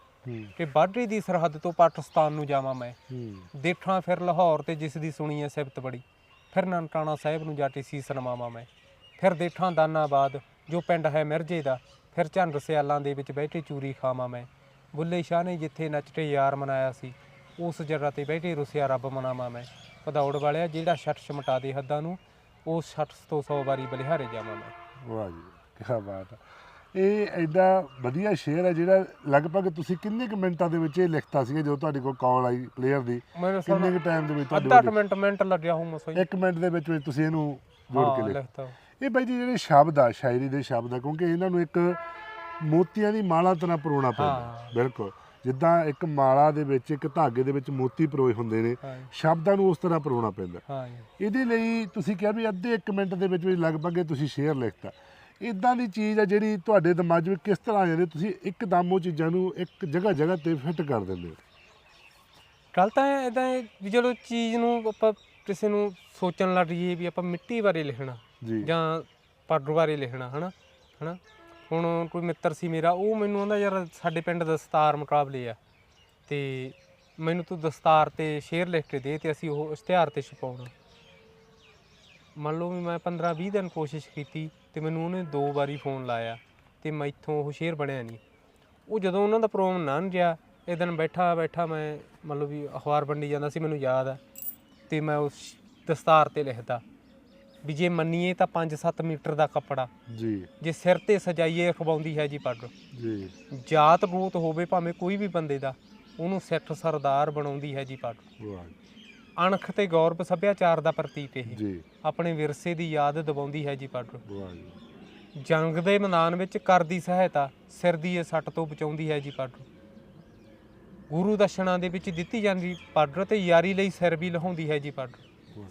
ਕਿ ਬਾਰਡਰੀ ਦੀ ਸਰਹੱਦ ਤੋਂ ਪਾਕਿਸਤਾਨ ਨੂੰ ਜਾਵਾਂ ਮੈਂ। ਦੇਖਾਂ ਫਿਰ ਲਾਹੌਰ ਤੇ ਜਿਸ ਦੀ ਸੁਣੀ ਐ ਸਿਫਤ ਬੜੀ। ਫਿਰ ਨਨਕਾਣਾ ਸਾਹਿਬ ਨੂੰ ਜਾ ਕੇ ਸੀਸ ਨਵਾਵਾਂ ਮੈਂ। ਫਿਰ ਦੇਖਾਂ ਦਾਨਾਬਾਦ ਜੋ ਪਿੰਡ ਹੈ ਮਿਰਜੇ ਦਾ। ਫਿਰ ਝੰਡ ਸਿਆਲਾਂ ਦੇ ਵਿੱਚ ਬੈਠੇ ਚੂਰੀ ਖਾਵਾਂ ਮੈਂ। ਬੁੱਲੇ ਸ਼ਾਹ ਨੇ ਜਿੱਥੇ ਨੱਚਦੇ ਯਾਰ ਮਨਾਇਆ ਸੀ ਉਸ ਜਗ੍ਹਾ ਤੇ ਬੈਠੇ ਰੁਸਿਆ ਰੱਬ ਮਨਾਵਾਂ ਮੈਂ। ਭਦੌੜ ਵਾਲਿਆ ਜਿਹੜਾ ਛੱਟ ਛਮਟਾ ਦੇ ਹੱਦਾਂ ਨੂੰ ਉਸ ਛੱਟ ਤੋਂ 100 ਵਾਰੀ ਬਲਿਹਾਰੇ ਜਾਵਾਂ ਮੈਂ। ਵਾਹ ਜੀ ਕੀ ਬਾਤ ਹੈ ਇਹ ਐਡਾ ਵਧੀਆ ਸ਼ੇਅਰ ਹੈ ਜਿਹੜਾ ਲਗਭਗ ਤੁਸੀਂ ਕਿੰਨੇ ਕੁ ਮਿੰਟਾਂ ਦੇ ਵਿੱਚ ਇਹ ਲਿਖਤਾ ਸੀਗਾ ਜਦੋਂ ਤੁਹਾਡੇ ਕੋਲ ਕਾਲ ਆਈ ਪਲੇਅਰ ਦੀ? ਕਿੰਨੇ ਕੁ ਟਾਈਮ ਦੇ ਵਿੱਚ ਤੁਹਾਡੇ ਅੱਧਾ ਮਿੰਟ ਮਿੰਟ ਲੱਗਿਆ ਹੂੰ ਮਸਾ ਹੀ ਇੱਕ ਮਿੰਟ ਦੇ ਵਿੱਚ ਵਿੱਚ ਤੁਸੀਂ ਇਹਨੂੰ ਜੋੜ ਕੇ ਲਿਖਤਾ। ਇਹ ਬਾਈ ਜੀ ਜਿਹੜੇ ਸ਼ਬਦ ਆ ਸ਼ਾਇਰੀ ਦੇ ਸ਼ਬਦ ਆ ਕਿਉਂਕਿ ਇਹਨਾਂ ਨੂੰ ਇੱਕ ਮੋਤੀਆਂ ਦੀ ਮਾਲਾ ਤਰ੍ਹਾਂ ਪਰੋਣਾ ਪੈਂਦਾ। ਬਿਲਕੁਲ। ਜਿੱਦਾਂ ਇੱਕ ਮਾਲਾ ਦੇ ਵਿੱਚ ਇੱਕ ਧਾਗੇ ਦੇ ਵਿੱਚ ਮੋਤੀ ਪਰੋਏ ਹੁੰਦੇ ਨੇ ਸ਼ਬਦਾਂ ਨੂੰ ਉਸ ਤਰ੍ਹਾਂ ਪਰੋਣਾ ਪੈਂਦਾ। ਇਹਦੇ ਲਈ ਤੁਸੀਂ ਕਿਹਾ ਵੀ ਅੱਧੇ ਇੱਕ ਮਿੰਟ ਦੇ ਵਿੱਚ ਵਿੱਚ ਲਗਭਗ ਤੁਸੀਂ ਸ਼ੇਅਰ ਲਿਖਤਾ। ਇਦਾਂ ਦੀ ਚੀਜ਼ ਆ ਜਿਹੜੀ ਤੁਹਾਡੇ ਦਿਮਾਗ ਵਿੱਚ ਕਿਸ ਤਰ੍ਹਾਂ ਆ ਜਾਂਦੀ ਤੁਸੀਂ ਇੱਕਦਮ ਉਹ ਚੀਜ਼ਾਂ ਨੂੰ ਇੱਕ ਜਗ੍ਹਾ ਜਗ੍ਹਾ ਤੇ ਫਿੱਟ ਕਰ ਦਿੰਦੇ ਹੋ। ਗੱਲ ਤਾਂ ਇਦਾਂ ਵੀ ਚਲੋ ਚੀਜ਼ ਨੂੰ ਆਪਾਂ ਕਿਸੇ ਨੂੰ ਸੋਚਣ ਲੱਗ ਜਾਈਏ ਵੀ ਆਪਾਂ ਮਿੱਟੀ ਬਾਰੇ ਲਿਖਣਾ ਜੀ। ਪਾਡਰ ਬਾਰੇ ਲਿਖਣਾ ਹਨਾ? ਹਨਾ? ਹੁਣ ਕੋਈ ਮਿੱਤਰ ਸੀ ਮੇਰਾ ਉਹ ਮੈਨੂੰ ਕਹਿੰਦਾ ਯਾਰ ਸਾਡੇ ਪਿੰਡ ਦਸਤਾਰ ਮੁਕਾਬਲੇ ਆ ਤੇ ਮੈਨੂੰ ਤੂੰ ਦਸਤਾਰ ਤੇ ਸ਼ੇਰ ਲਿਖ ਕੇ ਦੇ ਤੇ ਅਸੀਂ ਉਹ ਇਸ਼ਤਿਹਾਰ ਤੇ ਛਪਾਉਣਾ। ਮੰਨ ਲਓ ਵੀ ਮੈਂ 15 20 ਦਿਨ ਕੋਸ਼ਿਸ਼ ਕੀਤੀ ਤੇ ਮੈਨੂੰ ਉਹਨੇ ਦੋ ਵਾਰੀ ਫੋਨ ਲਾਇਆ ਤੇ ਮੈਥੋਂ ਉਹ ਸ਼ੇਰ ਬਣਿਆ ਨਹੀਂ। ਉਹ ਜਦੋਂ ਉਹਨਾਂ ਦਾ ਪ੍ਰੋਗਰਾਮ ਲੰਘ ਗਿਆ ਇਹ ਦਿਨ ਬੈਠਾ ਬੈਠਾ ਮੈਂ ਮੰਨ ਲਓ ਵੀ ਅਖਬਾਰ ਵੰਡੀ ਜਾਂਦਾ ਸੀ ਮੈਨੂੰ ਯਾਦ ਆ ਤੇ ਮੈਂ ਉਸ ਦਸਤਾਰ ਤੇ ਲਿਖਦਾ ਵੀ ਜੇ ਮੰਨੀਏ ਤਾਂ 5-7 ਮੀਟਰ ਦਾ ਕੱਪੜਾ ਜੀ। ਜੇ ਸਿਰ ਤੇ ਸਜਾਈਏ ਖਵਾਉਂਦੀ ਹੈ ਜੀ ਪੱਗ। ਜੀ। ਜਾਤ ਰੂਤ ਹੋਵੇ ਭਾਵੇਂ ਕੋਈ ਵੀ ਬੰਦੇ ਦਾ ਉਹਨੂੰ ਸਿੱਖ ਸਰਦਾਰ ਬਣਾਉਂਦੀ ਹੈ ਜੀ ਪੱਗ। ਵਾਹ ਅਣਖ ਤੇ ਗੌਰਵ ਸੱਭਿਆਚਾਰ ਦਾ ਪ੍ਰਤੀਕ ਇਹ। ਜੀ। ਆਪਣੇ ਵਿਰਸੇ ਦੀ ਯਾਦ ਦਿਵਾਉਂਦੀ ਹੈ ਜੀ ਵਾਹ ਜੀ ਜੰਗ ਦੇ ਮੈਦਾਨ ਵਿੱਚ ਕਰਦੀ ਸਹਾਇਤਾ ਸਿਰ ਦੀ ਇਹ ਸੱਟ ਤੋਂ ਬਚਾਉਂਦੀ ਹੈ ਜੀ ਪੱਗ ਗੁਰੂ ਦਸ਼ਣਾ ਦੇ ਵਿੱਚ ਦਿੱਤੀ ਜਾਂਦੀ ਪੱਗ ਤੇ ਯਾਰੀ ਲਈ ਸਿਰ ਵੀ ਲਹਾਉਂਦੀ ਹੈ ਜੀ ਪੱਗ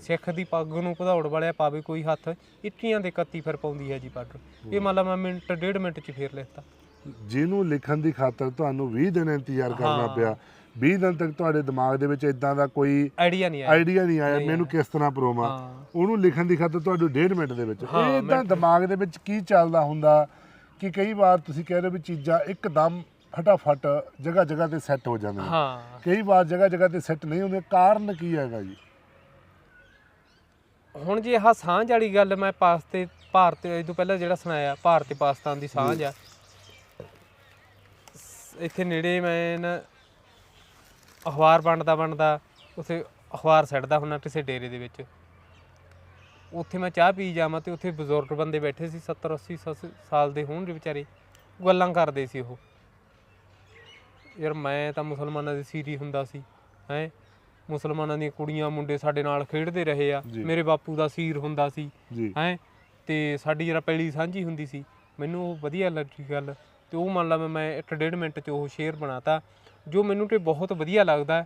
ਸਿੱਖ ਦੀ ਪੱਗ ਨੂੰ ਭਦੌੜ ਵਾਲਿਆ ਪਾਵੇ ਕੋਈ ਹੱਥ ਇੱਟੀਆਂ ਦੇ ਕੱਤੀ ਫਿਰ ਪਾਉਂਦੀ ਹੈ ਜੀ ਪੱਗ ਇਹ ਮੰਨ ਲਾ ਮੈਂ ਮਿੰਟ ਡੇਢ ਮਿੰਟ ਚ ਫੇਰ ਲਿਖਤਾ। ਜਿਹਨੂੰ ਲਿਖਣ ਦੀ ਖਾਤਰ ਤੁਹਾਨੂੰ 20 ਦਿਨ ਇੰਤਜ਼ਾਰ ਕਰਨਾ। ਪਿਆ। 20 ਦਿਨ ਤੱਕ ਤੁਹਾਡੇ ਦਿਮਾਗ ਦੇ ਵਿੱਚ ਇਦਾਂ ਦਾ ਕੋਈ ਆਈਡੀਆ ਨਹੀਂ ਆਇਆ। ਆਈਡੀਆ ਨਹੀਂ ਆਇਆ ਮੈਨੂੰ ਕਿਸ ਤਰ੍ਹਾਂ ਪਰੋਵਾਂ ਉਹਨੂੰ ਲਿਖਣ ਦੀ ਖਾਤਰ ਤੁਹਾਨੂੰ ਡੇਢ ਮਿੰਟ ਦੇ ਵਿੱਚ। ਇਹ ਇਦਾਂ। ਦਿਮਾਗ ਦੇ ਵਿੱਚ ਕੀ ਚੱਲਦਾ ਹੁੰਦਾ ਕਿ ਕਈ ਵਾਰ ਤੁਸੀਂ ਕਹਿ ਰਹੇ ਹੋ ਵੀ ਚੀਜ਼ਾਂ ਇੱਕਦਮ ਫਟਾਫਟ ਜਗ੍ਹਾ ਜਗ੍ਹਾ ਤੇ ਸੈੱਟ ਹੋ ਜਾਂਦੀਆਂ। ਹਾਂ। ਕਈ ਵਾਰ ਜਗ੍ਹਾ ਜਗ੍ਹਾ ਤੇ ਸੈੱਟ ਨਹੀਂ ਹੁੰਦੇ ਕਾਰਨ ਕੀ ਹੈਗਾ ਜੀ? ਹੁਣ ਜੇ ਆਹ ਸਾਂਝ ਵਾਲੀ ਗੱਲ ਮੈਂ ਪਾਸ ਤੇ ਭਾਰਤ ਇਹ ਤੋਂ ਪਹਿਲਾਂ ਜਿਹੜਾ ਸੁਣਾਇਆ ਭਾਰਤ ਤੇ ਪਾਕਿਸਤਾਨ ਦੀ ਸਾਂਝ ਆ। ਇੱਥੇ ਨੇੜੇ ਮੈਂ ਅਖਬਾਰ ਵੰਡਦਾ ਵੰਡਦਾ ਉਥੇ ਅਖਬਾਰ ਛੱਡਦਾ ਹੁੰਦਾ ਕਿਸੇ ਡੇਰੇ ਦੇ ਵਿੱਚ। ਉੱਥੇ ਮੈਂ ਚਾਹ ਪੀ ਜਾਵਾਂ ਤੇ ਉੱਥੇ ਬਜ਼ੁਰਗ ਬੰਦੇ ਬੈਠੇ ਸੀ 70 80 ਸੱਸ- ਸਾਲ ਦੇ ਹੋਣਗੇ ਵਿਚਾਰੇ ਗੱਲਾਂ ਕਰਦੇ ਸੀ ਉਹ। ਯਾਰ ਮੈਂ ਤਾਂ ਮੁਸਲਮਾਨਾਂ ਦੀ ਸੀਰੀ ਹੁੰਦਾ ਸੀ ਹੈ? ਮੁਸਲਮਾਨਾਂ ਦੀਆਂ ਕੁੜੀਆਂ ਮੁੰਡੇ ਸਾਡੇ ਨਾਲ ਖੇਡਦੇ ਰਹੇ ਆ। ਮੇਰੇ ਬਾਪੂ ਦਾ ਸੀਰ ਹੁੰਦਾ ਸੀ ਹੈ? ਤੇ ਸਾਡੀ ਜਿਹੜਾ ਪਹਿਲੀ ਸਾਂਝੀ ਹੁੰਦੀ ਸੀ। ਮੈਨੂੰ ਉਹ ਵਧੀਆ ਲੱਗੀ ਗੱਲ ਤੇ ਉਹ ਮੰਨ ਲਾ ਮੈਂ- ਮੈਂ ਇੱਕ ਡੇਢ ਮਿੰਟ 'ਚ ਉਹ ਸ਼ੇਰ ਬਣਾਤਾ। ਜੋ ਮੈਨੂੰ ਤੇ ਬਹੁਤ ਵਧੀਆ ਲੱਗਦਾ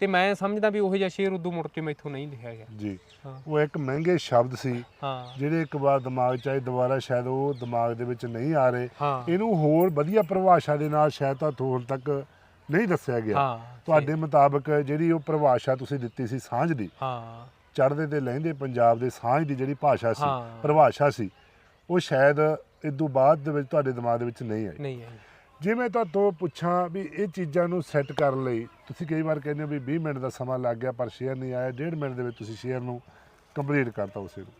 ਤੇ ਮੈਂ ਸਮਝਦਾ ਵੀ ਉਹ ਜਿਹਾ ਸ਼ੇਰ ਉਦੋਂ ਮੁੜ ਕੇ ਮੈਥੋਂ ਨਹੀਂ ਲਿਖਿਆ ਗਿਆ। ਜੀ। ਹਾਂ। ਉਹ ਇੱਕ ਮਹਿੰਗੇ ਸ਼ਬਦ ਸੀ ਹਾਂ। ਜਿਹੜੇ ਇੱਕ ਵਾਰ ਦਿਮਾਗ 'ਚ ਆਏ ਦੁਬਾਰਾ ਸ਼ਾਇਦ ਉਹ ਦਿਮਾਗ ਦੇ ਵਿੱਚ ਨਹੀਂ ਆ ਰਹੇ। ਹਾਂ। ਇਹਨੂੰ ਹੋਰ ਵਧੀਆ ਪਰਿਭਾਸ਼ਾ ਦੇ ਨਾਲ ਸ਼ਾਇਦ ਤਾਂ ਹੁਣ ਤੱਕ ਨਹੀਂ ਦੱਸਿਆ ਗਿਆ। ਹਾਂ ਤੁਹਾਡੇ ਮੁਤਾਬਕ ਜਿਹੜੀ ਉਹ ਪਰਿਭਾਸ਼ਾ ਤੁਸੀਂ ਦਿੱਤੀ ਸੀ ਸਾਂਝ ਦੀ ਹਾਂ। ਚੜ੍ਹਦੇ ਤੇ ਲਹਿੰਦੇ ਪੰਜਾਬ ਦੇ ਸਾਂਝ ਦੀ ਜਿਹੜੀ ਭਾਸ਼ਾ ਸੀ ਹਾਂ। ਪਰਿਭਾਸ਼ਾ ਸੀ ਉਹ ਸ਼ਾਇਦ ਇਦੋਂ ਬਾਅਦ ਦੇ ਵਿੱਚ ਤੁਹਾਡੇ ਦਿਮਾਗ ਦੇ ਵਿੱਚ ਨਹੀਂ ਆਈ। ਨਹੀਂ ਹੈ ਜੇ ਮੈਂ ਤੁਹਾਡੇ ਪੁੱਛਾਂ ਵੀ ਇਹ ਚੀਜ਼ਾਂ ਨੂੰ ਸੈੱਟ ਕਰਨ ਲਈ ਤੁਸੀਂ ਕਈ ਵਾਰ ਕਹਿੰਦੇ ਹੋ ਵੀ 20 ਮਿੰਟ ਦਾ ਸਮਾਂ ਲੱਗ ਗਿਆ ਪਰ ਸ਼ੇਅਰ ਨਹੀਂ ਆਇਆ ਡੇਢ ਮਿੰਟ ਦੇ ਵਿੱਚ ਤੁਸੀਂ ਸ਼ੇਅਰ ਨੂੰ ਕੰਪਲੀਟ ਕਰਤਾ ਉਸੇ ਨੂੰ।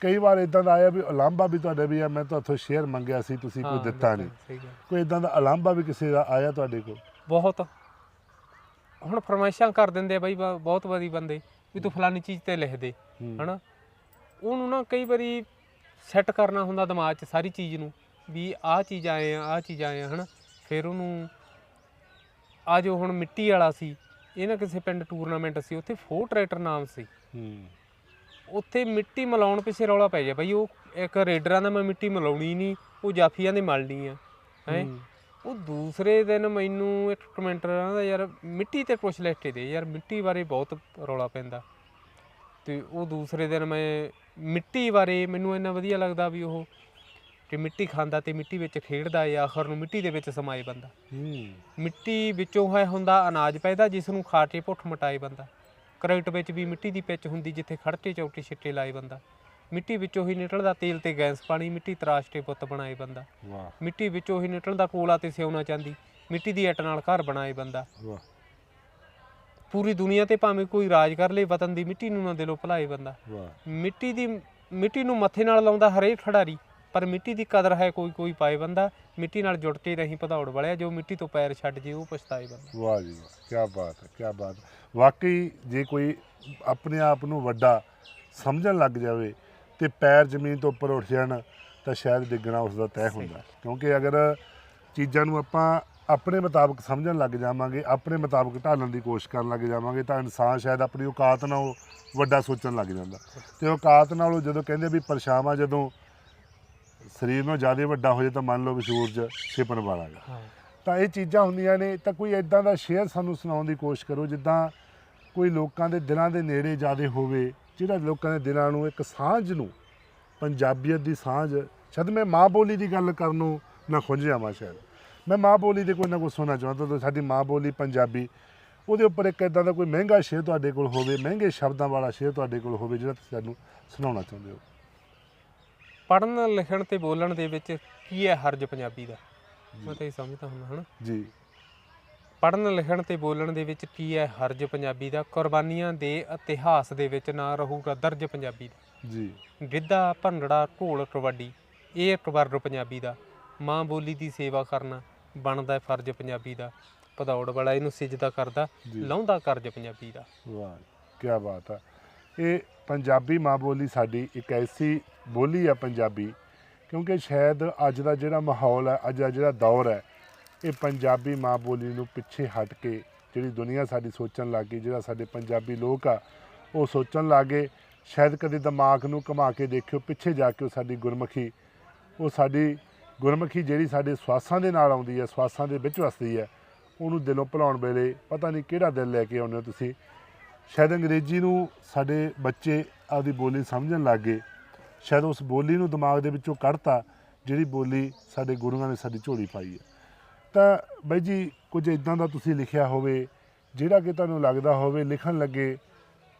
ਕਈ ਵਾਰ ਇਦਾਂ ਦਾ ਆਇਆ ਵੀ ਉਲਾਂਭਾ ਵੀ ਤੁਹਾਡੇ ਵੀ ਆ ਮੈਂ ਤੁਹਾਥੋਂ ਸ਼ੇਅਰ ਮੰਗਿਆ ਸੀ ਤੁਸੀਂ ਕੋਈ ਦਿੱਤਾ ਨਹੀਂ। ਕੋਈ ਇਦਾਂ ਦਾ ਉਲਾਂਭਾ ਵੀ ਕਿਸੇ ਦਾ ਆਇਆ ਤੁਹਾਡੇ ਕੋਲ? ਬਹੁਤ। ਹੁਣ ਫਰਮਾਇਸ਼ਾਂ ਕਰ ਦਿੰਦੇ ਆ ਬਾਈ ਬਹੁਤ ਵਾਰੀ ਬੰਦੇ ਵੀ ਤੂੰ ਫਲਾਨੀ ਚੀਜ਼ ਤੇ ਲਿਖ ਦੇ। ਹਨਾ? ਉਹਨੂੰ ਨਾ ਕਈ ਵਾਰੀ ਸੈੱਟ ਕਰਨਾ ਹੁੰਦਾ ਦਿਮਾਗ 'ਚ ਸਾਰੀ ਚੀਜ਼ ਨੂੰ ਵੀ ਆਹ ਚੀਜ਼ ਆਏ ਆ ਆਹ ਚੀਜ਼ ਆਏ ਆ ਹਨਾ? ਫਿਰ ਉਹਨੂੰ ਆ ਜੋ ਹੁਣ ਮਿੱਟੀ ਵਾਲਾ ਸੀ ਇਹ ਨਾ ਕਿਸੇ ਪਿੰਡ ਟੂਰਨਾਮੈਂਟ ਸੀ ਉੱਥੇ ਫੋਰ ਟਰੈਕਟਰ ਨਾਮ ਸੀ। ਹੂੰ। ਉੱਥੇ ਮਿੱਟੀ ਮਿਲਾਉਣ ਪਿੱਛੇ ਰੌਲਾ ਪੈ ਗਿਆ ਬਈ ਉਹ ਇੱਕ ਰੇਡਰਾਂ ਦਾ ਮੈਂ ਮਿੱਟੀ ਮਿਲਾਉਣੀ ਨਹੀਂ ਉਹ ਜਾਫੀਆਂ ਦੇ ਮਲਣੀ ਆ ਹੈ। ਉਹ ਦੂਸਰੇ ਦਿਨ ਮੈਨੂੰ ਇੱਕ ਕਮੈਂਟਰ ਆਂਦਾ ਯਾਰ ਮਿੱਟੀ ਤੇ ਕੁਛ ਕੇ ਦੇ ਯਾਰ ਮਿੱਟੀ ਬਾਰੇ ਬਹੁਤ ਰੌਲਾ ਪੈਂਦਾ। ਤੇ ਉਹ ਦੂਸਰੇ ਦਿਨ ਮੈਂ ਮਿੱਟੀ ਬਾਰੇ ਮੈਨੂੰ ਇੰਨਾ ਵਧੀਆ ਲੱਗਦਾ ਵੀ ਉਹ ਕਿ ਮਿੱਟੀ ਖਾਂਦਾ ਤੇ ਮਿੱਟੀ ਵਿੱਚ ਖੇਡਦਾ ਜਾਂ ਆਖਰ ਨੂੰ ਮਿੱਟੀ ਦੇ ਵਿੱਚ ਸਮਾਏ ਬੰਦਾ। ਹੂੰ। ਮਿੱਟੀ ਵਿੱਚੋਂ ਹੈ ਹੁੰਦਾ ਅਨਾਜ ਪੈਦਾ ਜਿਸ ਨੂੰ ਖਾ ਕੇ ਭੁੱਖ ਮਟਾਏ ਬੰਦਾ। ਕ੍ਰਿਕਟ ਵਿੱਚ ਵੀ ਮਿੱਟੀ ਦੀ ਪਿੱਚ ਹੁੰਦੀ ਜਿੱਥੇ ਖੜਕੇ ਚੌਟੀ ਛਿੱਟੇ ਲਾਏ ਬੰਦਾ। ਮਿੱਟੀ ਵਿੱਚੋਂ ਹੀ ਨਿਕਲਦਾ ਤੇਲ ਤੇ ਗੈਸ ਪਾਣੀ ਮਿੱਟੀ ਤਰਾਸ਼ ਕੇ ਪੁੱਤ ਬਣਾਏ ਬੰਦਾ। ਵਾਹ। ਮਿੱਟੀ ਵਿੱਚੋਂ ਹੀ ਨਿਕਲਦਾ ਕੋਲਾ ਤੇ ਸਿਉਣਾ ਚਾਂਦੀ। ਮਿੱਟੀ ਦੀ ਇੱਟ ਨਾਲ ਘਰ ਬਣਾਏ ਬੰਦਾ। ਵਾਹ। ਪੂਰੀ ਦੁਨੀਆ ਤੇ ਭਾਵੇਂ ਕੋਈ ਰਾਜ ਕਰ ਲੇ ਵਤਨ ਦੀ ਮਿੱਟੀ ਨੂੰ ਨਾ ਦਿਲੋਂ ਭੁਲਾਏ ਬੰਦਾ। ਵਾਹ। ਮਿੱਟੀ ਦੀ ਮਿੱਟੀ ਨੂੰ ਮੱਥੇ ਨਾਲ ਲਾਉਂਦਾ ਹਰੇਕ ਖਿਡਾਰੀ। ਪਰ ਮਿੱਟੀ ਦੀ ਕਦਰ ਹੈ ਕੋਈ ਕੋਈ ਪਾਏ ਬੰਦਾ ਮਿੱਟੀ ਨਾਲ ਜੁੜ ਕੇ ਰਹੀ ਭਦੌੜ ਵਾਲਿਆ ਜੋ ਮਿੱਟੀ ਤੋਂ ਪੈਰ ਛੱਡ ਜੇ ਉਹ ਪਛਤਾਏ ਬੰਦਾ ਵਾਹ ਜੀ ਵਾਹ ਕੀ ਬਾਤ ਹੈ ਕੀ ਬਾਤ। ਵਾਕਈ ਜੇ ਕੋਈ ਆਪਣੇ ਆਪ ਨੂੰ ਵੱਡਾ ਸਮਝਣ ਲੱਗ ਜਾਵੇ ਤੇ ਪੈਰ ਜ਼ਮੀਨ ਤੋਂ ਉੱਪਰ ਉੱਠ ਜਾਣ ਤਾਂ ਸ਼ਾਇਦ ਡਿੱਗਣਾ ਉਸ ਦਾ ਤੈਅ ਹੁੰਦਾ। ਕਿਉਂਕਿ ਅਗਰ ਚੀਜ਼ਾਂ ਨੂੰ ਆਪਾਂ ਆਪਣੇ ਮੁਤਾਬਕ ਸਮਝਣ ਲੱਗ ਜਾਵਾਂਗੇ ਆਪਣੇ ਮੁਤਾਬਕ ਢਾਲਣ ਦੀ ਕੋਸ਼ਿਸ਼ ਕਰਨ ਲੱਗ ਜਾਵਾਂਗੇ ਤਾਂ ਇਨਸਾਨ ਸ਼ਾਇਦ ਆਪਣੀ ਔਕਾਤ ਨਾਲੋਂ ਵੱਡਾ ਸੋਚਣ ਲੱਗ ਜਾਂਦਾ ਤੇ ਔਕਾਤ ਨਾਲੋਂ ਜਦੋਂ ਕਹਿੰਦੇ ਵੀ ਪਰਛਾਵਾਂ ਜਦੋਂ ਸਰੀਰ ਨਾਲੋਂ ਜ਼ਿਆਦਾ ਵੱਡਾ ਹੋ ਜਾਏ ਤਾਂ ਮੰਨ ਲਓ ਵੀ ਸੂਰਜ ਛਿਪਣ ਵਾਲਾ ਹੈ। ਤਾਂ ਇਹ ਚੀਜ਼ਾਂ ਹੁੰਦੀਆਂ ਨੇ ਤਾਂ ਕੋਈ ਇਦਾਂ ਦਾ ਸ਼ੇਅਰ ਸਾਨੂੰ ਸੁਣਾਉਣ ਦੀ ਕੋਸ਼ਿਸ਼ ਕਰੋ ਜਿੱਦਾਂ ਕੋਈ ਲੋਕਾਂ ਦੇ ਦਿਲਾਂ ਦੇ ਨੇੜੇ ਜ਼ਿਆਦਾ ਹੋਵੇ ਜਿਹੜਾ ਲੋਕਾਂ ਦੇ ਦਿਲਾਂ ਨੂੰ ਇੱਕ ਸਾਂਝ ਨੂੰ ਪੰਜਾਬੀਅਤ ਦੀ ਸਾਂਝ ਜਦ ਮੈਂ ਮਾਂ ਬੋਲੀ ਦੀ ਗੱਲ ਕਰਨ ਨੂੰ ਨਾ ਖੁੰਝ ਜਾਵਾਂ ਸ਼ਾਇਦ। ਮੈਂ ਮਾਂ ਬੋਲੀ ਦੇ ਕੋਈ ਨਾ ਕੋਈ ਸੁਣਨਾ ਚਾਹੁੰਦਾ ਤਾਂ ਸਾਡੀ ਮਾਂ ਬੋਲੀ ਪੰਜਾਬੀ ਉਹਦੇ ਉੱਪਰ ਇੱਕ ਇਦਾਂ ਦਾ ਕੋਈ ਮਹਿੰਗਾ ਸ਼ੇਅਰ ਤੁਹਾਡੇ ਕੋਲ ਹੋਵੇ ਮਹਿੰਗੇ ਸ਼ਬਦਾਂ ਵਾਲਾ ਸ਼ੇਅਰ ਤੁਹਾਡੇ ਕੋਲ ਹੋਵੇ ਜਿਹੜਾ ਤੁਸੀਂ ਸਾਨੂੰ ਸੁਣਾਉਣਾ ਚਾਹੁੰਦੇ ਹੋ। ਪੜਨ ਲਿਖਣ ਤੇ ਬੋਲਣ ਦੇ ਵਿੱਚ ਕੀ ਹੈ ਹਰਜ ਪੰਜਾਬੀ ਦਾ? ਮੈਂ ਤਾਂ ਇਹ ਸਮਝਦਾ ਹੁੰਦਾ ਹਨਾ। ਜੀ। ਪੜਨ ਲਿਖਣ ਤੇ ਬੋਲਣ ਦੇ ਵਿੱਚ ਕੀ ਹੈ ਹਰਜ ਪੰਜਾਬੀ ਦਾ? ਕੁਰਬਾਨੀਆਂ ਦੇ ਇਤਿਹਾਸ ਦੇ ਵਿੱਚ ਨਾ ਰਹੂਗਾ ਦਰਜ ਪੰਜਾਬੀ ਦਾ। ਜੀ। ਗਿੱਧਾ ਭੰਗੜਾ ਢੋਲ ਕਬੱਡੀ ਇਹ ਇੱਕ ਵਰਗ ਪੰਜਾਬੀ ਦਾ। ਮਾਂ ਬੋਲੀ ਦੀ ਸੇਵਾ ਕਰਨਾ ਬਣਦਾ ਹੈ ਫਰਜ਼ ਪੰਜਾਬੀ ਦਾ। ਭਦੌੜ ਵਾਲਾ ਇਹਨੂੰ ਸਿਜਦਾ ਕਰਦਾ। ਲਾਉਂਦਾ ਕਰਜ ਪੰਜਾਬੀ ਦਾ। ਵਾਹ ਕੀ ਬਾਤ ਹੈ ਇਹ ਪੰਜਾਬੀ ਮਾਂ ਬੋਲੀ ਸਾਡੀ ਇੱਕ ਐਸੀ ਬੋਲੀ ਆ ਪੰਜਾਬੀ, ਕਿਉਂਕਿ ਸ਼ਾਇਦ ਅੱਜ ਦਾ ਜਿਹੜਾ ਮਾਹੌਲ ਹੈ ਅੱਜ ਦਾ ਜਿਹੜਾ ਦੌਰ ਹੈ ਇਹ ਪੰਜਾਬੀ ਮਾਂ ਬੋਲੀ ਨੂੰ ਪਿੱਛੇ ਹਟ ਕੇ ਜਿਹੜੀ ਦੁਨੀਆ ਸਾਡੀ ਸੋਚਣ ਲੱਗ ਗਈ ਜਿਹੜਾ ਸਾਡੇ ਪੰਜਾਬੀ ਲੋਕ ਆ, ਉਹ ਸੋਚਣ ਲੱਗੇ। ਸ਼ਾਇਦ ਕਦੇ ਦਿਮਾਗ ਨੂੰ ਘੁਮਾ ਕੇ ਦੇਖਿਓ, ਪਿੱਛੇ ਜਾ ਕੇ ਉਹ ਸਾਡੀ ਗੁਰਮੁਖੀ, ਉਹ ਸਾਡੀ ਗੁਰਮੁਖੀ ਜਿਹੜੀ ਸਾਡੇ ਸਵਾਸਾਂ ਦੇ ਨਾਲ ਆਉਂਦੀ ਹੈ ਸਵਾਸਾਂ ਦੇ ਵਿੱਚ ਵਸਦੀ ਹੈ ਉਹਨੂੰ ਦਿਲੋਂ ਭੁਲਾਉਣ ਵੇਲੇ ਪਤਾ ਨਹੀਂ ਕਿਹੜਾ ਦਿਲ ਲੈ ਕੇ ਆਉਂਦੇ ਹੋ ਤੁਸੀਂ। ਸ਼ਾਇਦ ਅੰਗਰੇਜ਼ੀ ਨੂੰ ਸਾਡੇ ਬੱਚੇ ਆਪਦੀ ਬੋਲੀ ਸਮਝਣ ਲੱਗ ਗਏ। ਸ਼ਾਇਦ ਉਸ ਬੋਲੀ ਨੂੰ ਦਿਮਾਗ ਦੇ ਵਿੱਚੋਂ ਕੱਢਤਾ, ਜਿਹੜੀ ਬੋਲੀ ਸਾਡੇ ਗੁਰੂਆਂ ਨੇ ਸਾਡੀ ਝੋਲੀ ਪਾਈ ਹੈ। ਤਾਂ ਬਾਈ ਜੀ, ਕੁਝ ਇਦਾਂ ਦਾ ਤੁਸੀਂ ਲਿਖਿਆ ਹੋਵੇ, ਜਿਹੜਾ ਕਿ ਤੁਹਾਨੂੰ ਲੱਗਦਾ ਹੋਵੇ ਲਿਖਣ ਲੱਗੇ,